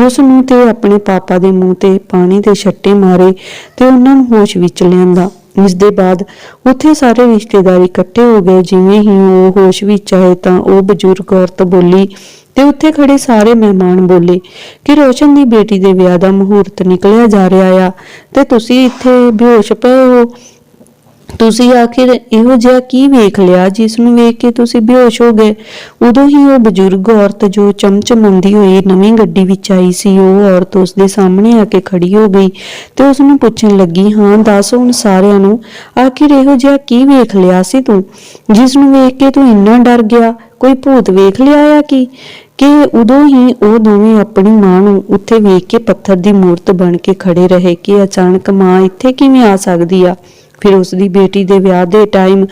ਉਸ ਨੂੰ ਤੇ ਆਪਣੇ ਪਾਪਾ ਦੇ ਮੂੰਹ ਤੇ ਪਾਣੀ ਦੇ ਛੱਟੇ ਮਾਰੇ ਤੇ ਉਹਨਾਂ ਨੂੰ ਹੋਸ਼ ਵਿੱਚ ਲਿਆਂਦਾ। ਇਸ ਦੇ ਬਾਅਦ ਉੱਥੇ ਸਾਰੇ ਰਿਸ਼ਤੇਦਾਰ ਇਕੱਠੇ ਹੋ ਗਏ, ਜਿਵੇਂ ਹੀ ਉਹ ਹੋਸ਼ ਵਿੱਚ ਆਏ ਤਾਂ ਉਹ ਬਜ਼ੁਰਗ ਔਰਤ ਬੋਲੀ ਤੇ ਉੱਥੇ ਖੜੇ ਸਾਰੇ ਮਹਿਮਾਨ ਬੋਲੇ ਕਿ ਰੋਸ਼ਨ ਦੀ ਬੇਟੀ ਦੇ ਵਿਆਹ ਦਾ ਮਹੂਰਤ ਨਿਕਲਿਆ ਜਾ ਰਿਹਾ ਆ ਤੇ ਤੁਸੀਂ ਇੱਥੇ ਬੇਹੋਸ਼ ਪਏ ਹੋ। ਤੁਸੀਂ ਆਖਿਰ ਇਹੋ ਜਿਹਾ ਕੀ ਵੇਖ ਲਿਆ ਜਿਸ ਨੂੰ ਵੇਖ ਕੇ ਤੁਸੀਂ ਬੇਹੋਸ਼ ਹੋ ਗਏ? ਉਦੋਂ ਹੀ ਉਹ ਬਜ਼ੁਰਗ ਔਰਤ ਜੋ ਚਮਚਮਾਉਂਦੀ ਹੋਈ ਨਵੀਂ ਗੱਡੀ ਵਿੱਚ ਆਈ ਸੀ, ਉਹ ਔਰਤ ਉਸ ਦੇ ਸਾਹਮਣੇ ਆ ਕੇ ਖੜੀ ਹੋ ਗਈ ਤੇ ਉਸ ਨੂੰ ਪੁੱਛਣ ਲੱਗੀ, ਹਾਂ, ਦੱਸ ਹੁਣ ਸਾਰਿਆਂ ਨੂੰ, ਆਖਿਰ ਇਹੋ ਜਿਹਾ ਕੀ ਵੇਖ ਲਿਆ ਸੀ ਤੂੰ? ਜਿਸ ਨੂੰ ਵੇਖ ਕੇ ਤੂੰ ਇੰਨਾ ਡਰ ਗਿਆ, ਕੋਈ ਭੂਤ ਵੇਖ ਲਿਆ ਆ ਕੀ? ਕਿ ਉਦੋਂ ਹੀ ਉਹ ਦੋਵੇਂ ਆਪਣੀ ਮਾਂ ਨੂੰ ਉੱਥੇ ਵੇਖ ਕੇ ਪੱਥਰ ਦੀ ਮੂਰਤ ਬਣ ਕੇ ਖੜੇ ਰਹੇ ਕਿ ਅਚਾਨਕ ਮਾਂ ਇੱਥੇ ਕਿਵੇਂ ਆ ਸਕਦੀ ਆ? ਫਿਰ ਉਸ ਦੀ ਬੇਟੀ ਦੇ ਵਿਆਹ ਦੇ ਟਾਈਮ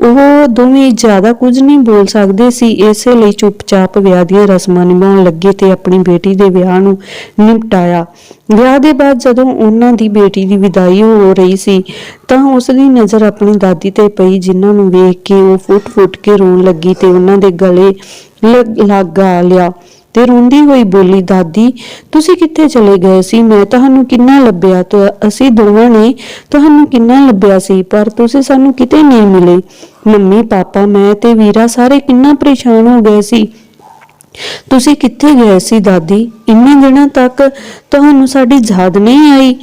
ਉਹ ਦੋਵੇਂ ਜ਼ਿਆਦਾ ਕੁਝ ਨਹੀਂ ਬੋਲ ਸਕਦੇ ਸੀ, ਇਸੇ ਲਈ ਚੁੱਪਚਾਪ ਵਿਆਹ ਦੀਆਂ ਰਸਮਾਂ ਨਿਭਾਉਣ ਲੱਗੇ ਤੇ ਆਪਣੀ ਬੇਟੀ ਦੇ ਵਿਆਹ ਨੂੰ ਨਿਪਟਾਇਆ। ਵਿਆਹ ਦੇ ਬਾਅਦ ਜਦੋਂ ਉਹਨਾਂ ਦੀ ਬੇਟੀ ਦੀ ਵਿਦਾਈ ਹੋ ਰਹੀ ਸੀ, ਤਾਂ ਉਸ ਦੀ ਨਜ਼ਰ ਆਪਣੀ ਦਾਦੀ ਤੇ ਪਈ, ਜਿਨ੍ਹਾਂ ਨੂੰ ਵੇਖ ਕੇ ਉਹ ਫੁੱਟ-ਫੁੱਟ ਕੇ ਰੋਣ ਲੱਗੀ ਤੇ ਉਹਨਾਂ ਦੇ ਗਲੇ ਲਗਾ ਲਿਆ। ਤੇ ਰੋਂਦੀ ਹੋਈ ਬੋਲੀ, ਦਾਦੀ, ਤੁਸੀਂ ਕਿੱਥੇ ਚਲੇ ਗਏ ਸੀ? ਮੈਂ ਤੁਹਾਨੂੰ ਕਿੰਨਾ ਲੱਭਿਆ? ਤਾਂ ਅਸੀਂ ਦੋਵਾਂ ਨੇ ਤੁਹਾਨੂੰ ਕਿੰਨਾ ਲੱਭਿਆ ਸੀ? ਪਰ ਤੁਸੀਂ ਸਾਨੂੰ ਕਿਤੇ ਨਹੀਂ ਮਿਲੇ। ਮੰਮੀ, ਪਾਪਾ, ਮੈਂ ਤੇ ਵੀਰਾ ਸਾਰੇ ਕਿੰਨਾ ਪਰੇਸ਼ਾਨ ਹੋ ਗਏ ਸੀ। ਤੁਸੀਂ ਕਿੱਥੇ ਗਏ ਸੀ, ਦਾਦੀ? ਇੰਨੇ ਦਿਨਾਂ ਤੱਕ ਤੁਹਾਨੂੰ ਸਾਡੀ ਯਾਦ ਨਹੀਂ ਆਈ।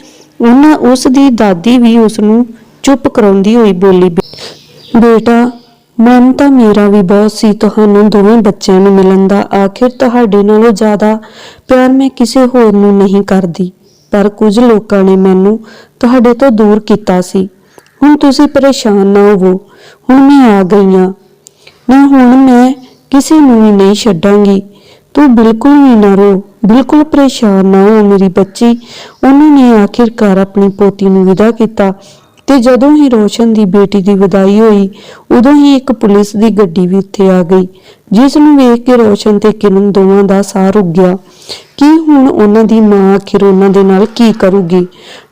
ਉਹਨਾਂ ਉਸ ਦੀ ਦਾਦੀ ਵੀ ਉਸ ਨੂੰ ਚੁੱਪ ਕਰਾਉਂਦੀ ਹੋਈ ਬੋਲੀ, ਬੇਟਾ ਮਨ ਤਾਂ ਮੇਰਾ ਵੀ ਬਹੁਤ ਸੀ ਤੁਹਾਨੂੰ ਦੋਵੇਂ ਬੱਚਿਆਂ ਨੂੰ ਮਿਲਣ ਦਾ। ਆਖਿਰ ਤੁਹਾਡੇ ਨਾਲੋਂ ਜ਼ਿਆਦਾ ਪਿਆਰ ਮੈਂ ਕਿਸੇ ਹੋਰ ਨੂੰ ਨਹੀਂ ਕਰਦੀ। ਪਰ ਕੁਝ ਲੋਕਾਂ ਨੇ ਮੈਨੂੰ ਤੁਹਾਡੇ ਤੋਂ ਦੂਰ ਕੀਤਾ ਸੀ। ਹੁਣ ਤੁਸੀਂ ਪਰੇਸ਼ਾਨ ਨਾ ਹੋਵੋ। ਹੁਣ ਮੈਂ ਆ ਗਈ ਹਾਂ। ਨਾ ਹੁਣ ਮੈਂ ਕਿਸੇ ਨੂੰ ਵੀ ਨਹੀਂ ਛੱਡਾਂਗੀ। ਤੂੰ ਬਿਲਕੁਲ ਵੀ ਨਾ ਰੋ। ਬਿਲਕੁਲ ਪਰੇਸ਼ਾਨ ਨਾ ਹੋ ਮੇਰੀ ਬੱਚੀ। ਉਹਨਾਂ ਨੇ ਆਖਿਰਕਾਰ ਆਪਣੀ ਪੋਤੀ ਨੂੰ ਵਿਦਾ ਕੀਤਾ। ਤੇ ਜਦੋਂ ਹੀ ਰੋਸ਼ਨ ਦੀ ਬੇਟੀ ਦੀ ਵਿਦਾਈ ਹੋਈ, ਉਦੋਂ ਹੀ ਇੱਕ ਪੁਲਿਸ ਦੀ ਗੱਡੀ ਵੀ ਉੱਥੇ ਆ ਗਈ, ਜਿਸ ਨੂੰ ਵੇਖ ਕੇ ਰੋਸ਼ਨ ਤੇ ਕਿਰਨ ਦੋਵਾਂ ਦਾ ਸਾਹ ਰੁਕ ਗਿਆ। ਕਿ ਹੁਣ ਉਹਨਾਂ ਦੀ ਮਾਂ ਆਖਿਰ ਉਹਨਾਂ ਦੇ ਨਾਲ ਕੀ ਕਰੂਗੀ?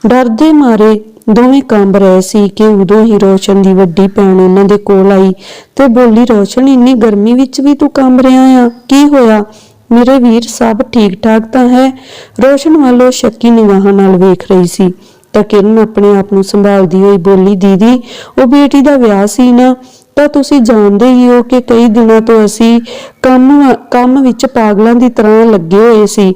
ਡਰਦੇ ਮਾਰੇ ਦੋਵੇਂ ਕੰਬ ਰਹੇ ਸੀ ਕਿ ਉਦੋਂ ਹੀ ਰੋਸ਼ਨ ਦੀ ਵੱਡੀ ਭੈਣ ਉਹਨਾਂ ਦੇ ਕੋਲ ਆਈ ਤੇ ਬੋਲੀ, ਰੋਸ਼ਨ, ਇੰਨੀ ਗਰਮੀ ਵਿੱਚ ਵੀ ਤੂੰ ਕੰਬ ਰਿਹਾ ਆ? ਕੀ ਹੋਇਆ? ਮੇਰੇ ਵੀਰ ਸਭ ਠੀਕ ਠਾਕ ਤਾਂ ਹੈ? ਰੋਸ਼ਨ ਵੱਲੋਂ ਸ਼ੱਕੀ ਨਿਗਾਹਾਂ ਨਾਲ ਵੇਖ ਰਹੀ ਸੀ। ਤਾਂ ਕਿਰਨ ਆਪਣੇ ਆਪ ਨੂੰ ਸੰਭਾਲਦੀ ਹੋਈ ਬੋਲੀ, ਦੀਦੀ, ਉਹ ਬੇਟੀ ਦਾ ਵਿਆਹ ਸੀ ਨਾ, ਤਾਂ ਤੁਸੀਂ ਜਾਣਦੇ ਹੀ ਹੋ ਕਿ ਕਈ ਦਿਨਾਂ ਤੋਂ ਅਸੀਂ ਕੰਮ ਕੰਮ ਵਿੱਚ ਪਾਗਲਾਂ ਦੀ ਤਰ੍ਹਾਂ ਲੱਗੇ ਹੋਏ ਸੀ।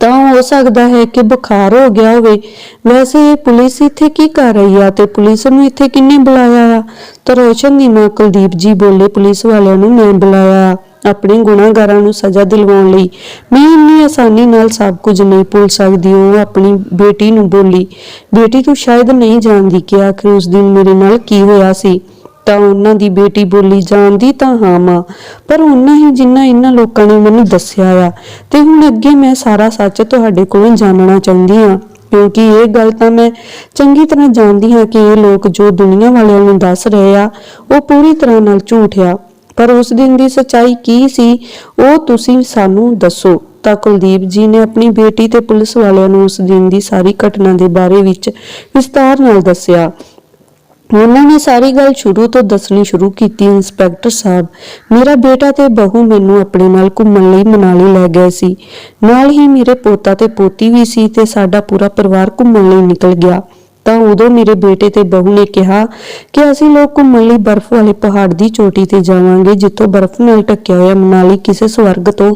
ਤਾਂ ਹੋ ਸਕਦਾ ਹੈ ਕਿ ਬੁਖਾਰ ਹੋ ਗਿਆ ਹੋਵੇ। ਵੈਸੇ ਪੁਲਿਸ ਇੱਥੇ ਕੀ ਕਰ ਰਹੀ ਆ ਤੇ ਪੁਲਿਸ ਨੂੰ ਇੱਥੇ ਕਿੰਨੇ ਬੁਲਾਇਆ ਆ? ਤਾਂ ਰੋਸ਼ਨ ਦੀ ਮਾਂ ਕੁਲਦੀਪ ਜੀ ਬੋਲੇ ਪੁਲਿਸ ਵਾਲਿਆਂ ਨੂੰ ਮੈਂ ਬੁਲਾਇਆ। ਆਪਣੇ ਗੁਨਾਹਗਾਰਾਂ ਨੂੰ ਸਜ਼ਾ ਦਿਲਵਾਉਣ ਲਈ। ਮੈਂ ਇੰਨੀ ਆਸਾਨੀ ਨਾਲ ਸਭ ਕੁਝ ਨਹੀਂ ਭੁੱਲ ਸਕਦੀ, ਉਹ ਆਪਣੀ ਬੇਟੀ ਨੂੰ ਬੋਲੀ। ਬੇਟੀ ਤੂੰ ਸ਼ਾਇਦ ਨਹੀਂ ਜਾਣਦੀ ਕਿ ਆਖਰ ਉਸ ਦਿਨ ਮੇਰੇ ਨਾਲ ਕੀ ਹੋਇਆ ਸੀ। ਤਾਂ ਉਹਨਾਂ ਦੀ ਬੇਟੀ ਬੋਲੀ, ਜਾਣਦੀ ਤਾਂ ਹਾਂ ਮਾਂ, ਪਰ ਉਹਨਾਂ ਹੀ ਜਿੰਨਾ ਇਹਨਾਂ ਲੋਕਾਂ ਨੇ ਮੈਨੂੰ ਦੱਸਿਆ ਆ। ਤੇ ਹੁਣ ਅੱਗੇ ਮੈਂ ਸਾਰਾ ਸੱਚ ਤੁਹਾਡੇ ਕੋਲੋਂ ਜਾਣਨਾ ਚਾਹੁੰਦੀ ਹਾਂ, ਕਿਉਂਕਿ ਇਹ ਗੱਲ ਤਾਂ ਮੈਂ ਚੰਗੀ ਤਰ੍ਹਾਂ ਜਾਣਦੀ ਹਾਂ ਕਿ ਇਹ ਲੋਕ ਜੋ ਦੁਨੀਆ ਵਾਲਿਆਂ ਨੂੰ ਦੱਸ ਰਹੇ ਆ, ਉਹ ਪੂਰੀ ਤਰ੍ਹਾਂ ਨਾਲ ਝੂਠ ਆ। ਪਰ ਉਸ ਦਿਨ ਦੀ ਸੱਚਾਈ ਕੀ ਸੀ, ਉਹ ਤੁਸੀਂ ਸਾਨੂੰ ਦੱਸੋ। ਤਾਂ ਕੁਲਦੀਪ ਜੀ ਨੇ ਆਪਣੀ ਬੇਟੀ ਤੇ ਪੁਲਿਸ ਵਾਲਿਆਂ ਨੂੰ ਉਸ ਦਿਨ ਦੀ ਸਾਰੀ ਘਟਨਾ ਦੇ ਬਾਰੇ ਵਿੱਚ ਵਿਸਤਾਰ ਨਾਲ ਦੱਸਿਆ। ਉਹਨਾਂ ਨੇ ਸਾਰੀ ਗੱਲ ਸ਼ੁਰੂ ਤੋਂ ਦੱਸਣੀ ਸ਼ੁਰੂ ਕੀਤੀ, ਇੰਸਪੈਕਟਰ ਸਾਹਿਬ। ਮੇਰਾ ਬੇਟਾ ਤੇ ਬਹੂ ਮੈਨੂੰ ਆਪਣੇ ਨਾਲ ਘੁੰਮਣ ਲਈ ਮਨਾਲੀ ਲੈ ਗਏ ਸੀ। ਨਾਲ ਹੀ ਮੇਰੇ ਪੋਤਾ ਤੇ ਪੋਤੀ ਵੀ ਸੀ ਤੇ ਸਾਡਾ ਪੂਰਾ ਪਰਿਵਾਰ ਘੁੰਮਣ ਲਈ ਨਿਕਲ ਗਿਆ। ਤਾਂ ਉਦੋਂ ਮੇਰੇ ਬੇਟੇ ਤੇ ਬਹੂ ਨੇ ਕਿਹਾ ਕਿ ਅਸੀਂ ਲੋਕ ਘੁੰਮਣ ਲਈ ਬਰਫ਼ ਵਾਲੇ ਪਹਾੜ ਦੀ ਚੋਟੀ ਤੇ ਜਾਵਾਂਗੇ, ਜਿੱਥੋਂ ਬਰਫ਼ ਨਾਲ ਢੱਕਿਆ ਹੋਇਆ ਮਨਾਲੀ ਕਿਸੇ ਸਵਰਗ ਤੋਂ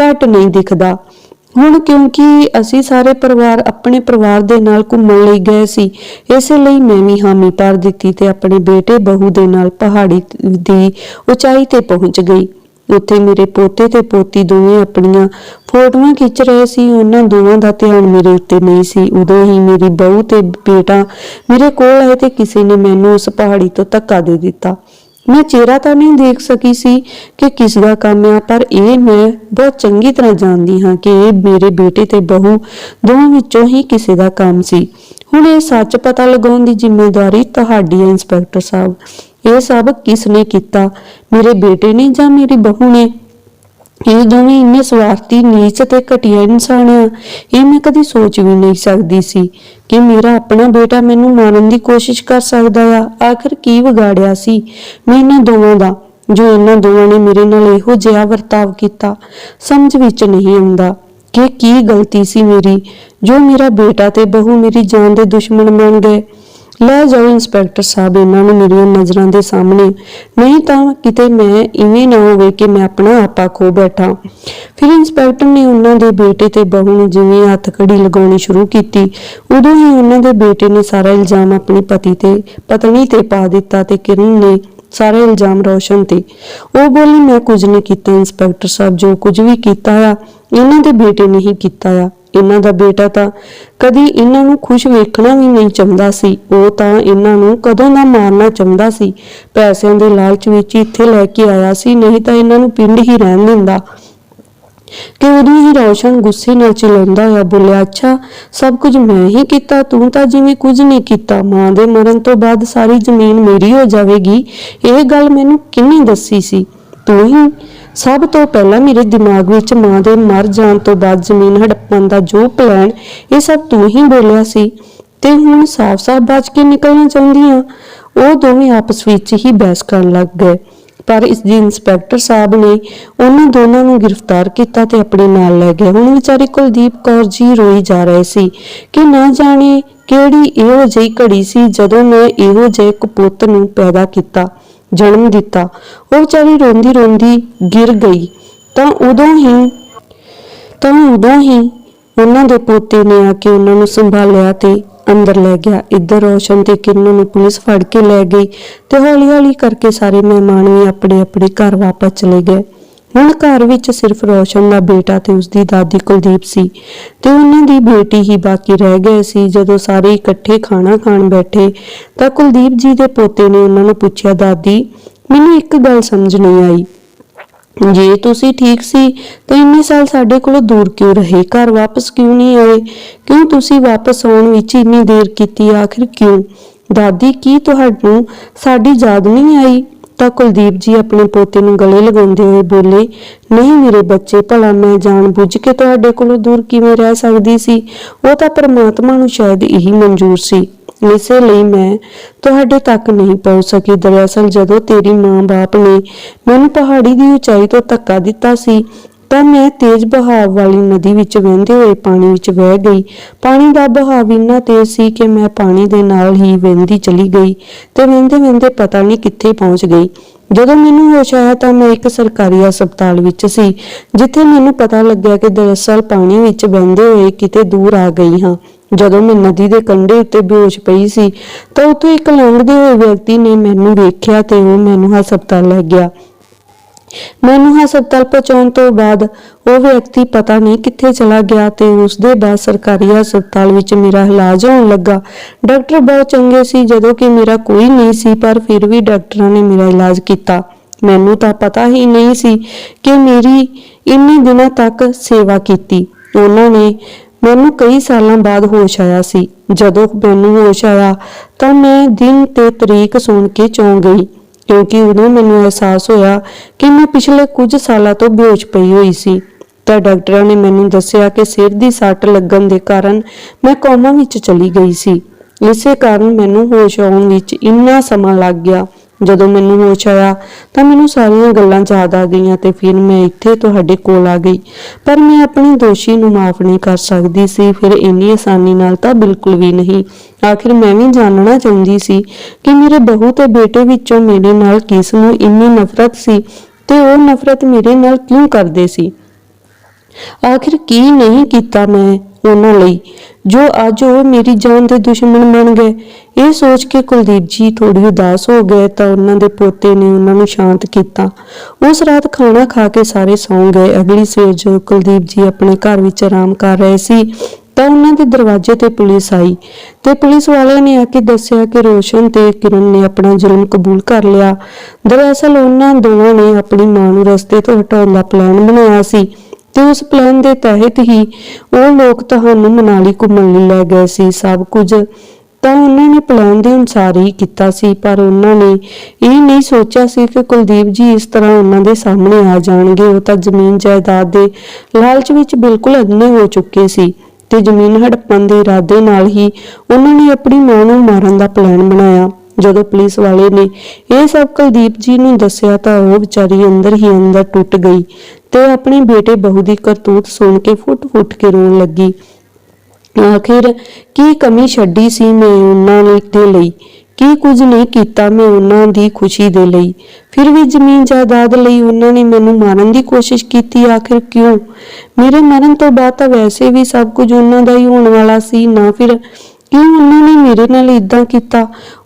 ਘੱਟ ਨਹੀਂ ਦਿਖਦਾ। ਹੁਣ ਕਿਉਂਕਿ ਅਸੀਂ ਸਾਰੇ ਪਰਿਵਾਰ ਆਪਣੇ ਪਰਿਵਾਰ ਦੇ ਨਾਲ ਘੁੰਮਣ ਲਈ ਗਏ ਸੀ, ਇਸੇ ਲਈ ਮੈਂ ਵੀ ਹਾਮੀ ਭਰ ਦਿੱਤੀ ਤੇ ਆਪਣੇ ਬੇਟੇ ਬਹੂ ਦੇ ਨਾਲ ਪਹਾੜੀ ਦੀ ਉਚਾਈ ਤੇ ਪਹੁੰਚ ਗਈ। ਉੱਥੇ ਮੇਰੇ ਪੋਤੇ ਤੇ ਪੋਤੀ ਦੋਵੇਂ ਆਪਣੀਆਂ ਫੋਟੋਆਂ ਖਿੱਚ ਰਹੇ ਸੀ। ਉਹਨਾਂ ਦੋਵਾਂ ਦਾ ਧਿਆਨ ਮੇਰੇ ਉੱਤੇ ਨਹੀਂ ਸੀ। ਉਦੋਂ ਹੀ ਮੇਰੀ ਬਹੂ ਤੇ ਬੇਟਾ ਮੇਰੇ ਕੋਲ ਆਏ ਤੇ ਕਿਸੇ ਨੇ ਮੈਨੂੰ ਉਸ ਪਹਾੜੀ ਤੋਂ ਧੱਕਾ ਦੇ ਦਿੱਤਾ। ਮੈਂ ਚਿਹਰਾ ਤਾਂ ਨਹੀਂ ਦੇਖ ਸਕੀ ਸੀ ਕਿ ਕਿਸ ਦਾ ਕੰਮ ਆ, ਪਰ ਇਹ ਮੈਂ ਬਹੁਤ ਚੰਗੀ ਤਰ੍ਹਾਂ ਜਾਣਦੀ ਹਾਂ ਕਿ ਇਹ ਮੇਰੇ ਬੇਟੇ ਤੇ ਬਹੂ ਦੋਵਾਂ ਵਿੱਚੋਂ ਹੀ ਕਿਸੇ ਦਾ ਕੰਮ ਸੀ। ਹੁਣ ਇਹ ਸੱਚ ਪਤਾ ਲਗਾਉਣ ਦੀ ਜ਼ਿੰਮੇਵਾਰੀ ਤੁਹਾਡੀ ਹੈ, ਇੰਸਪੈਕਟਰ ਸਾਹਿਬ। ਇਹ ਸਭ ਕਿਸ ਨੇ ਕੀਤਾ? ਮੇਰੇ ਬੇਟੇ ਨੇ ਜਾਂ ਮੇਰੀ ਬਹੂ ਨੇ? ਇਹ ਦੋਵੇਂ ਇੰਨੇ ਸਵਾਰਥੀ, ਨੀਚ ਤੇ ਘਟੀਆ ਇਨਸਾਨ ਆ। ਇਹ ਮੈਂ ਕਦੀ ਸੋਚ ਵੀ ਨਹੀਂ ਸਕਦੀ ਸੀ ਕਿ ਮੇਰਾ ਆਪਣਾ ਬੇਟਾ ਮੈਨੂੰ ਮਾਰਨ ਦੀ ਕੋਸ਼ਿਸ਼ ਕਰ ਸਕਦਾ ਆ। ਆਖਰ ਕੀ ਵਿਗਾੜਿਆ ਸੀ ਮੈਂ ਇਹਨਾਂ ਦੋਵਾਂ ਦਾ, ਜੋ ਇਹਨਾਂ ਦੋਵਾਂ ਨੇ ਮੇਰੇ ਨਾਲ ਇਹੋ ਜਿਹਾ ਵਰਤਾਵ ਕੀਤਾ? ਸਮਝ ਵਿੱਚ ਨਹੀਂ ਆਉਂਦਾ ਕਿ ਕੀ ਗਲਤੀ ਸੀ ਮੇਰੀ, ਜੋ ਮੇਰਾ ਬੇਟਾ ਤੇ ਬਹੂ ਮੇਰੀ ਜਾਨ ਦੇ ਦੁਸ਼ਮਣ ਬਣ ਗਏ। ਲੈ ਜਾਓ ਇੰਸਪੈਕਟਰ ਸਾਹਿਬ, ਇਹਨਾਂ ਨੂੰ ਮੇਰੀਆਂ ਨਜ਼ਰਾਂ ਦੇ ਸਾਹਮਣੇ। ਨਹੀਂ ਤਾਂ ਕਿਤੇ ਮੈਂ ਇਵੇਂ ਨਾ ਹੋਵੇ ਕਿ ਮੈਂ ਆਪਣਾ ਆਪਾ ਖੋ ਬੈਠਾ। ਫਿਰ ਇੰਸਪੈਕਟਰ ਨੇ ਉਹਨਾਂ ਦੇ ਬੇਟੇ ਤੇ ਬਹੂ ਨੂੰ ਜਿਵੇਂ ਹੱਥ ਕੜੀ ਲਗਾਉਣੀ ਸ਼ੁਰੂ ਕੀਤੀ, ਉਦੋਂ ਹੀ ਉਹਨਾਂ ਦੇ ਬੇਟੇ ਨੇ ਸਾਰਾ ਇਲਜ਼ਾਮ ਆਪਣੇ ਪਤੀ ਤੇ, ਪਤਨੀ ਤੇ ਪਾ ਦਿੱਤਾ ਤੇ ਕਿਰਨ ਨੇ ਸਾਰੇ ਇਲਜ਼ਾਮ ਰੋਸ਼ਨ ਤੇ। ਉਹ ਬੋਲੀ, ਮੈਂ ਕੁਝ ਨਹੀਂ ਕੀਤਾ ਇੰਸਪੈਕਟਰ ਸਾਹਿਬ, ਜੋ ਕੁਝ ਵੀ ਕੀਤਾ ਆ, ਇਹਨਾਂ ਦੇ ਬੇਟੇ ਨੇ ਹੀ ਕੀਤਾ ਆ। ਇਹਨਾਂ ਦਾ ਬੇਟਾ ਤਾਂ ਕਦੀ ਇਹਨਾਂ ਨੂੰ ਖੁਸ਼ ਵੇਖਣਾ ਵੀ ਨਹੀਂ ਚਾਹੁੰਦਾ ਸੀ। ਉਹ ਤਾਂ ਇਹਨਾਂ ਨੂੰ ਕਦੋਂ ਦਾ ਮਾਰਨਾ ਚਾਹੁੰਦਾ ਸੀ। ਪੈਸਿਆਂ ਦੇ ਲਾਲਚ ਵਿੱਚ ਇੱਥੇ ਲੈ ਕੇ ਆਇਆ ਸੀ, ਨਹੀਂ ਤਾਂ ਇਹਨਾਂ ਨੂੰ ਪਿੰਡ ਹੀ ਰਹਿਣ ਦਿੰਦਾ। ਕਿ ਉਦੋਂ ਹੀ ਰੌਸ਼ਨ ਗੁੱਸੇ ਨਾਲ ਚਿਲਾਉਂਦਾ ਹੋਇਆ ਬੋਲਿਆ, ਅੱਛਾ, ਸਭ ਕੁਝ ਮੈਂ ਹੀ ਕੀਤਾ, ਤੂੰ ਤਾਂ ਜਿਵੇਂ ਕੁਝ ਨਹੀਂ ਕੀਤਾ। ਮਾਂ ਦੇ ਮਰਨ ਤੋਂ ਬਾਅਦ ਸਾਰੀ ਜ਼ਮੀਨ ਮੇਰੀ ਹੋ ਜਾਵੇਗੀ। ਇਹ ਗੱਲ ਮੈਨੂੰ ਕਿੰਨੀ ਦੱਸੀ ਸੀ। ਤੂੰ ਹੀ ਸਭ ਤੋਂ ਪਹਿਲਾਂ ਮੇਰੇ ਦਿਮਾਗ ਵਿੱਚ ਮਾਂ ਦੇ ਮਰ ਜਾਣ ਤੋਂ ਬਾਅਦ ਜ਼ਮੀਨ ਹੜੱਪਣ ਦਾ ਜੋ ਪਲਾਨ ਇਹ ਸਭ ਤੂੰ ਹੀ ਬੋਲਿਆ ਸੀ। ਤੇ ਹੁਣ ਸਾਫ਼-ਸਾਫ਼ ਬਚ ਕੇ ਨਿਕਲਣਾ ਚਾਹੁੰਦੀ ਆ। ਉਹ ਦੋਵੇਂ ਆਪਸ ਵਿੱਚ ਹੀ ਬਹਿਸ ਕਰਨ ਲੱਗ ਗਏ। ਪਰ ਇਸ ਦੀ ਇੰਸਪੈਕਟਰ ਸਾਹਿਬ ਨੇ ਉਹਨਾਂ ਦੋਨਾਂ ਨੂੰ ਗ੍ਰਿਫਤਾਰ ਕੀਤਾ ਤੇ ਆਪਣੇ ਨਾਲ ਲੈ ਗਏ। ਹੁਣ ਵਿਚਾਰੀ ਕੁਲਦੀਪ ਕੌਰ ਜੀ ਰੋਈ ਜਾ ਰਹੇ ਸੀ ਕਿ ਨਾ ਜਾਣੇ ਕਿਹੜੀ ਇਹੋ ਜਿਹੀ ਘੜੀ ਸੀ ਜਦੋਂ ਮੈਂ ਇਹੋ ਜਿਹੇ ਇੱਕ ਨੂੰ ਪੈਦਾ ਕੀਤਾ। ਜਨਮ ਦਿੱਤਾ। ਉਹ ਵਿਚਾਰੀ ਰੋਂਦੀ ਰੋਂਦੀ ਗਿਰ ਗਈ। ਤਾਂ ਉਦੋਂ ਹੀ, ਤਾਂ ਉਦੋਂ ਹੀ ਉਹਨਾਂ ਦੇ ਪੋਤੇ ਨੇ ਆ ਕੇ ਉਹਨਾਂ ਨੂੰ ਸੰਭਾਲਿਆ ਤੇ ਅੰਦਰ ਲੈ ਗਿਆ। ਇੱਧਰ ਰੋਸ਼ਨ ਤੇ ਕਿੰਨੂ ਨੂੰ ਪੁਲਿਸ ਫੜ ਕੇ ਲੈ ਗਈ ਤੇ ਹੌਲੀ-ਹੌਲੀ ਕਰਕੇ ਸਾਰੇ ਮਹਿਮਾਨ ਵੀ ਆਪਣੇ ਆਪਣੇ ਘਰ ਵਾਪਸ ਚਲੇ ਗਏ। ਹੁਣ ਘਰ ਵਿੱਚ ਸਿਰਫ ਰੋਸ਼ਨ ਦਾ ਬੇਟਾ ਤੇ ਉਸਦੀ ਦਾਦੀ ਕੁਲਦੀਪ ਸੀ ਤੇ ਉਹਨਾਂ ਦੀ ਬੇਟੀ ਹੀ ਬਾਕੀ ਰਹਿ ਗਏ ਸੀ। ਜਦੋਂ ਸਾਰੇ ਇਕੱਠੇ ਖਾਣਾ ਖਾਣ ਬੈਠੇ ਤਾਂ ਕੁਲਦੀਪ ਜੀ ਦੇ ਪੋਤੇ ਨੇ ਉਹਨਾਂ ਨੂੰ ਪੁੱਛਿਆ, ਦਾਦੀ, ਮੈਨੂੰ ਇੱਕ ਗੱਲ ਸਮਝ ਨਹੀਂ ਆਈ। ਜੇ ਤੁਸੀਂ ਠੀਕ ਸੀ ਤਾਂ ਇੰਨੇ ਸਾਲ ਸਾਡੇ ਕੋਲੋਂ ਦੂਰ ਕਿਉਂ ਰਹੇ? ਘਰ ਵਾਪਸ ਕਿਉਂ ਨਹੀਂ ਆਏ? ਕਿਉਂ ਤੁਸੀਂ ਵਾਪਸ ਆਉਣ ਵਿੱਚ ਇੰਨੀ ਦੇਰ ਕੀਤੀ? ਆਖਿਰ ਕਿਉਂ? ਦਾਦੀ, ਕੀ ਤੁਹਾਨੂੰ ਸਾਡੀ ਯਾਦ ਨਹੀਂ ਆਈ? ਤਾਂ ਕੁਲਦੀਪ ਜੀ ਆਪਣੇ ਪੋਤੇ ਨੂੰ ਗਲੇ ਲਗਾਉਂਦੇ ਹੋਏ ਬੋਲੇ, ਨਹੀਂ ਮੇਰੇ ਬੱਚੇ, ਭਲਾ ਮੈਂ ਜਾਣ ਬੁੱਝ ਕੇ ਤੁਹਾਡੇ ਕੋਲੋਂ ਦੂਰ ਕਿਵੇਂ ਰਹਿ ਸਕਦੀ ਸੀ? ਉਹ ਤਾਂ ਪ੍ਰਮਾਤਮਾ ਨੂੰ ਸ਼ਾਇਦ ਇਹੀ ਮਨਜ਼ੂਰ ਸੀ। ਇਸੇ ਲਈ ਮੈਂ ਤੁਹਾਡੇ ਤੱਕ ਨਹੀਂ ਪਹੁੰਚ ਸਕੀ। ਦਰਅਸਲ ਜਦੋਂ ਤੇਰੀ ਮਾਂ-ਬਾਪ ਨੇ ਮੈਨੂੰ ਪਹਾੜੀ ਦੀ ਉਚਾਈ ਤੋਂ ਧੱਕਾ ਦਿੱਤਾ ਸੀ ਤਾਂ ਮੈਂ ਤੇਜ਼ ਬਹਾਵ ਵਾਲੀ ਨਦੀ ਵਿੱਚ ਵਹਿੰਦੇ ਹੋਏ ਪਾਣੀ ਵਿੱਚ ਵਹਿ ਗਈ। ਪਾਣੀ ਦਾ ਬਹਾਵ ਇੰਨਾ ਤੇਜ਼ ਸੀ ਕਿ ਮੈਂ ਪਾਣੀ ਦੇ ਨਾਲ ਹੀ ਵਹਿੰਦੀ ਚਲੀ ਗਈ ਤੇ ਵਹਿੰਦੇ ਵਹਿੰਦੇ ਪਤਾ ਨਹੀਂ ਕਿੱਥੇ ਪਹੁੰਚ ਗਈ। ਜਦੋਂ ਮੈਨੂੰ ਹੋਸ਼ ਆਇਆ ਤਾਂ ਮੈਂ ਇੱਕ ਸਰਕਾਰੀ ਹਸਪਤਾਲ ਵਿੱਚ ਸੀ, ਜਿੱਥੇ ਮੈਨੂੰ ਪਤਾ ਲੱਗਿਆ ਕਿ ਦਰਅਸਲ ਪਾਣੀ ਵਿੱਚ ਵਹਿੰਦੇ ਹੋਏ ਕਿਤੇ ਦੂਰ ਆ ਗਈ ਹਾਂ। ਜਦੋਂ ਮੈਂ ਨਦੀ ਦੇ ਕੰਢੇ ਉੱਤੇ ਬੇਹੋਸ਼ ਪਈ ਸੀ, ਤਾਂ ਉੱਥੇ ਇੱਕ ਲੰਘਦੇ ਹੋਏ ਵਿਅਕਤੀ ਨੇ ਮੈਨੂੰ ਵੇਖਿਆ ਤੇ ਉਹ ਮੈਨੂੰ ਹਸਪਤਾਲ ਲੈ ਗਿਆ। ਮੈਨੂੰ ਹਸਪਤਾਲ ਪਹੁੰਚਾਉਣ ਤੋਂ ਬਾਅਦ ਉਹ ਵਿਅਕਤੀ ਪਤਾ ਨਹੀਂ ਕਿੱਥੇ ਚਲਾ ਗਿਆ ਤੇ ਉਸ ਦੇ ਬਾਅਦ ਸਰਕਾਰੀ ਹਸਪਤਾਲ ਵਿੱਚ ਮੇਰਾ ਇਲਾਜ ਹੋਣ ਲੱਗਾ। ਡਾਕਟਰ ਬਹੁਤ ਚੰਗੇ ਸੀ, ਜਦੋਂ ਕਿ ਮੇਰਾ ਕੋਈ ਨਹੀਂ ਸੀ, ਪਰ ਫਿਰ ਵੀ ਡਾਕਟਰਾਂ ਨੇ ਮੇਰਾ ਇਲਾਜ ਕੀਤਾ। ਮੈਨੂੰ ਤਾਂ ਪਤਾ ਹੀ ਨਹੀਂ ਸੀ ਕਿ ਮੇਰੀ ਇੰਨੇ ਦਿਨਾਂ ਤੱਕ ਸੇਵਾ ਕੀਤੀ। ਉਹਨਾਂ ਨੇ ਮੈਨੂੰ ਕਈ ਸਾਲਾਂ ਬਾਅਦ ਹੋਸ਼ ਆਇਆ ਸੀ। ਜਦੋਂ ਮੈਨੂੰ ਹੋਸ਼ ਆਇਆ ਤਾਂ ਮੈਂ ਦਿਨ ਤੇ ਤਰੀਕ ਸੁਣ ਕੇ ਚੌਂਕ ਗਈ। ਕਿਉਂਕਿ ਉਦੋਂ ਮੈਨੂੰ ਅਹਿਸਾਸ ਹੋਇਆ ਕਿ ਮੈਂ ਪਿਛਲੇ ਕੁਝ ਸਾਲਾਂ ਤੋਂ ਬੇਹੋਸ਼ ਪਈ ਹੋਈ ਸੀ। ਤਾਂ ਡਾਕਟਰਾਂ ਨੇ ਮੈਨੂੰ ਦੱਸਿਆ ਕਿ ਸਿਰ ਦੀ ਸੱਟ ਲੱਗਣ ਦੇ ਕਾਰਨ ਮੈਂ ਕੋਮਾ ਵਿੱਚ ਚਲੀ ਗਈ ਸੀ। ਇਸੇ ਕਾਰਨ ਮੈਨੂੰ ਹੋਸ਼ ਆਉਣ ਵਿੱਚ ਇੰਨਾ ਸਮਾਂ ਲੱਗ ਗਿਆ। ਜਦੋਂ ਮੈਨੂੰ ਹੋਸ਼ ਆਇਆ ਤਾਂ ਮੈਨੂੰ ਸਾਰੀਆਂ ਗੱਲਾਂ ਯਾਦ ਆ ਗਈਆਂ ਤੇ ਫਿਰ ਮੈਂ ਇੱਥੇ ਤੁਹਾਡੇ ਕੋਲ ਆ ਗਈ। ਪਰ ਮੈਂ ਆਪਣੀ ਦੋਸ਼ੀ ਨੂੰ ਮਾਫ ਨਹੀਂ ਕਰ ਸਕਦੀ ਸੀ, ਫਿਰ ਇੰਨੀ ਆਸਾਨੀ ਨਾਲ ਤਾਂ ਬਿਲਕੁਲ ਵੀ ਨਹੀਂ। ਆਖਿਰ ਮੈਂ ਵੀ ਜਾਣਨਾ ਚਾਹੁੰਦੀ ਸੀ ਕਿ ਮੇਰੇ ਬਹੂ ਤੇ ਬੇਟੇ ਵਿੱਚੋਂ ਮੇਰੇ ਨਾਲ ਕਿਸ ਨੂੰ ਇੰਨੀ ਨਫ਼ਰਤ ਸੀ ਤੇ ਉਹ ਨਫ਼ਰਤ ਮੇਰੇ ਨਾਲ ਕਿਉਂ ਕਰਦੇ ਸੀ? ਆਖਿਰ ਕੀ ਨਹੀਂ ਕੀਤਾ ਮੈਂ ਉਹਨਾਂ ਲਈ? ਜੋ ਅੱਜ ਉਹ ਮੇਰੀ ਜਾਨ ਦੇ ਦੁਸ਼ਮਣ ਬਣ ਗਏ। ਇਹ ਸੋਚ ਕੇ ਕੁਲਦੀਪ ਜੀ ਥੋੜੀ ਉਦਾਸ ਹੋ ਗਏ ਤਾਂ ਉਹਨਾਂ ਦੇ ਪੋਤੇ ਨੇ ਉਹਨਾਂ ਨੂੰ ਸ਼ਾਂਤ ਕੀਤਾ। ਉਸ ਰਾਤ ਖਾਣਾ ਖਾ ਕੇ ਸਾਰੇ ਸੌਂ ਗਏ। ਅਗਲੀ ਸਵੇਰ ਜਦੋਂ ਕੁਲਦੀਪ ਜੀ ਆਪਣੇ ਘਰ ਵਿੱਚ ਆਰਾਮ ਕਰ ਰਹੇ ਸੀ, ਤਾਂ ਉਹਨਾਂ ਦੇ ਦਰਵਾਜ਼ੇ ਤੇ ਪੁਲਿਸ ਆਈ। ਤੇ ਪੁਲਿਸ ਵਾਲਿਆਂ ਨੇ ਆ ਕੇ ਦੱਸਿਆ ਕਿ ਰੋਸ਼ਨ ਤੇ ਕਿਰਨ ਨੇ ਆਪਣਾ ਜ਼ੁਲਮ ਕਬੂਲ ਕਰ ਲਿਆ। ਦਰਅਸਲ ਉਹਨਾਂ ਦੋਵਾਂ ਨੇ ਆਪਣੀ ਮਾਂ ਨੂੰ ਰਸਤੇ ਤੋਂ ਹਟਾਉਣ ਦਾ ਪਲਾਨ ਬਣਾਇਆ ਸੀ। ਤੇ ਉਸ ਪਲਾਨ ਦੇ ਤਹਿਤ ਹੀ ਉਹ ਲੋਕ ਤੁਹਾਨੂੰ ਮਨਾਲੀ ਘੁੰਮਣ ਲਈ ਲੈ ਗਏ ਸੀ। ਸਭ ਕੁਝ ਤਾਂ ਉਹਨਾਂ ਨੇ ਪਲਾਨ ਦੇ ਅਨੁਸਾਰ ਹੀ ਕੀਤਾ ਸੀ, ਪਰ ਉਹਨਾਂ ਨੇ ਇਹ ਨਹੀਂ ਸੋਚਿਆ ਸੀ ਕਿ ਕੁਲਦੀਪ ਜੀ ਇਸ ਤਰ੍ਹਾਂ ਉਹਨਾਂ ਦੇ ਸਾਹਮਣੇ ਆ ਜਾਣਗੇ। ਉਹ ਤਾਂ ਜ਼ਮੀਨ ਜਾਇਦਾਦ ਦੇ ਲਾਲਚ ਵਿੱਚ ਬਿਲਕੁਲ ਅੰਨੇ ਹੋ ਚੁੱਕੇ ਸੀ ਤੇ ਜ਼ਮੀਨ ਹੜਪਣ ਦੇ ਇਰਾਦੇ ਨਾਲ ਹੀ ਉਹਨਾਂ ਨੇ ਆਪਣੀ ਮਾਂ ਨੂੰ ਮਾਰਨ ਦਾ ਪਲਾਨ ਬਣਾਇਆ। ਜਦੋਂ ਪੁਲਿਸ ਵਾਲੇ ਨੇ ਇਹ ਸਭ ਕੁਲਦੀਪ ਜੀ ਨੂੰ ਦੱਸਿਆ ਤਾਂ ਉਹ ਵਿਚਾਰੀ ਅੰਦਰ ਹੀ ਅੰਦਰ ਟੁੱਟ ਗਈ ਤੇ ਆਪਣੇ ਬੇਟੇ ਬਹੂ ਦੀ ਕਰਤੂਤ ਸੁਣ ਕੇ ਫੁੱਟ-ਫੁੱਟ ਕੇ ਰੋਣ ਲੱਗੀ। ਆਖਿਰ ਕੀ ਕਮੀ ਛੱਡੀ ਸੀ ਮੈਂ ਉਹਨਾਂ ਦੇ ਲਈ? ਕੀ ਕੁਝ ਨਹੀਂ ਕੀਤਾ ਮੈਂ ਉਹਨਾਂ ਦੀ ਖੁਸ਼ੀ ਦੇ ਲਈ? ਫਿਰ ਵੀ ਜ਼ਮੀਨ ਜਾਇਦਾਦ ਲਈ ਉਹਨਾਂ ਨੇ ਮੈਨੂੰ ਮਾਰਨ ਦੀ ਕੋਸ਼ਿਸ਼ ਕੀਤੀ, ਆਖਿਰ ਕਿਉਂ? ਮੇਰੇ ਮਰਨ ਤੋਂ ਬਾਅਦ ਤਾਂ ਵੈਸੇ ਵੀ ਸਭ ਕੁਝ ਉਹਨਾਂ ਦਾ ਹੀ ਹੋਣ ਵਾਲਾ ਸੀ, ਨਾ ਫਿਰ ਕਿਉਂ ਉਹਨਾਂ ਨੇ ਮੇਰੇ ਨਾਲ ਇਦਾਂ ਕੀਤਾ?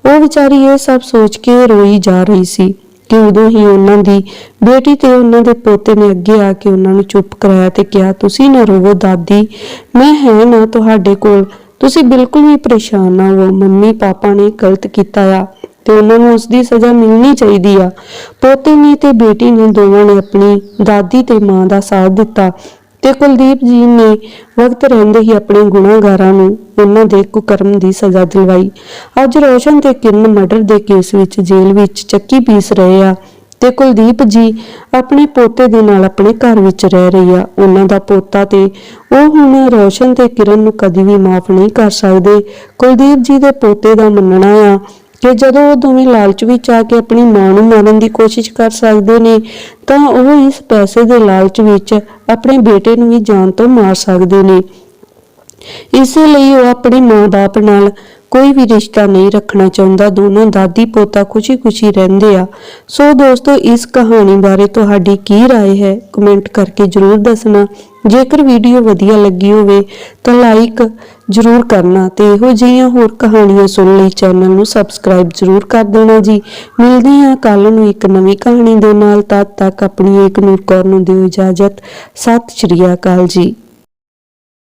ਉਹ ਵਿਚਾਰੀ ਇਹ ਸਭ ਸੋਚ ਕੇ ਰੋਈ ਜਾ ਰਹੀ ਸੀ। ਕਿ ਉਦੋਂ ਹੀ ਉਹਨਾਂ ਦੀ ਬੇਟੀ ਤੇ ਉਹਨਾਂ ਦੇ ਪੋਤੇ ਨੇ ਅੱਗੇ ਆ ਕੇ ਉਹਨਾਂ ਨੂੰ ਚੁੱਪ ਕਰਾਇਆ ਤੇ ਕਿਹਾ, ਤੁਸੀਂ ਨਾ ਰੋਵੋ ਦਾਦੀ, ਮੈਂ ਹੈ ਨਾ ਤੁਹਾਡੇ ਕੋਲ। ਤੁਸੀਂ ਬਿਲਕੁਲ ਵੀ ਪਰੇਸ਼ਾਨ ਨਾ ਹੋ ਮੰਮੀ, ਪਾਪਾ ਨੇ ਗਲਤ ਕੀਤਾ ਆ ਤੇ ਉਹਨਾਂ ਨੂੰ ਉਸ ਦੀ ਸਜ਼ਾ ਮਿਲਣੀ ਚਾਹੀਦੀ ਆ। ਪੋਤੇ ਨੇ ਤੇ ਬੇਟੀ ਨੇ ਦੋਵਾਂ ਨੇ ਆਪਣੀ ਦਾਦੀ ਤੇ ਮਾਂ ਦਾ ਸਾਥ ਦਿੱਤਾ। ਤੇ ਕੁਲਦੀਪ ਜੀ ਨੇ ਵਕਤ ਰਹਿੰਦੇ ਹੀ ਆਪਣੇ ਗੁਨਾਹਗਾਰਾਂ ਨੂੰ ਉਹਨਾਂ ਦੇ ਕੁਕਰਮ ਦੀ ਸਜ਼ਾ ਦਿਲਵਾਈ। ਅੱਜ ਰੋਸ਼ਨ ਤੇ ਕਿਰਨ ਮਰਡਰ ਦੇ ਕੇਸ ਵਿੱਚ ਜੇਲ੍ਹ ਵਿੱਚ ਚੱਕੀ ਪੀਸ ਰਹੇ ਆ ਤੇ ਕੁਲਦੀਪ ਜੀ ਆਪਣੇ ਪੋਤੇ ਦੇ ਨਾਲ ਆਪਣੇ ਘਰ ਵਿੱਚ ਰਹਿ ਰਹੀ ਆ। ਉਹਨਾਂ ਦਾ ਪੋਤਾ ਤੇ ਉਹ ਹੁਣ ਰੋਸ਼ਨ ਤੇ ਕਿਰਨ ਨੂੰ ਕਦੀ ਵੀ ਮਾਫ ਨਹੀਂ ਕਰ ਸਕਦੇ। ਕੁਲਦੀਪ ਜੀ ਦੇ ਪੋਤੇ ਦਾ ਮੰਨਣਾ ਆ ਕਿ ਜਦੋਂ ਉਹ ਦੋਵੇਂ ਲਾਲਚ ਵਿੱਚ ਆ ਕੇ ਆਪਣੀ ਮਾਂ ਨੂੰ ਮਾਰਨ ਦੀ ਕੋਸ਼ਿਸ਼ ਕਰ ਸਕਦੇ ਨੇ, ਤਾਂ ਉਹ ਇਸ ਪੈਸੇ ਦੇ ਲਾਲਚ ਵਿੱਚ ਆਪਣੇ ਬੇਟੇ ਨੂੰ ਵੀ ਜਾਨ ਤੋਂ ਮਾਰ ਸਕਦੇ ਨੇ। ਇਸੇ ਲਈ ਉਹ ਆਪਣੇ ਮਾਂ-ਬਾਪ ਨਾਲ ਕੋਈ ਵੀ ਰਿਸ਼ਤਾ ਨਹੀਂ ਰੱਖਣਾ ਚਾਹੁੰਦਾ ਦੋਨੋਂ ਦਾਦੀ ਪੋਤਾ ਖੁਸ਼ੀ-ਖੁਸ਼ੀ ਰਹਿੰਦੇ ਆ ਸੋ ਦੋਸਤੋ ਇਸ ਕਹਾਣੀ ਬਾਰੇ ਤੁਹਾਡੀ ਕੀ رائے ਹੈ ਕਮੈਂਟ ਕਰਕੇ ਜਰੂਰ ਦੱਸਣਾ ਜੇਕਰ ਵੀਡੀਓ ਵਧੀਆ ਲੱਗੀ ਹੋਵੇ ਤਾਂ ਲਾਈਕ ਜਰੂਰ ਕਰਨਾ ਤੇ ਇਹੋ ਜਿਹੀਆਂ ਹੋਰ ਕਹਾਣੀਆਂ ਸੁਣਨ ਲਈ ਚੈਨਲ ਨੂੰ ਸਬਸਕ੍ਰਾਈਬ ਜਰੂਰ ਕਰ ਦੇਣਾ ਜੀ ਮਿਲਦੇ ਹਾਂ ਕੱਲ ਨੂੰ ਇੱਕ ਨਵੀਂ ਕਹਾਣੀ ਦੇ ਨਾਲ ਤਦ ਤੱਕ ਆਪਣੀ ਏਕ ਨੂਰ ਕੌਰ ਨੂੰ ਦਿਓ ਇਜਾਜ਼ਤ ਸਤਿ ਸ਼੍ਰੀ ਅਕਾਲ ਜੀ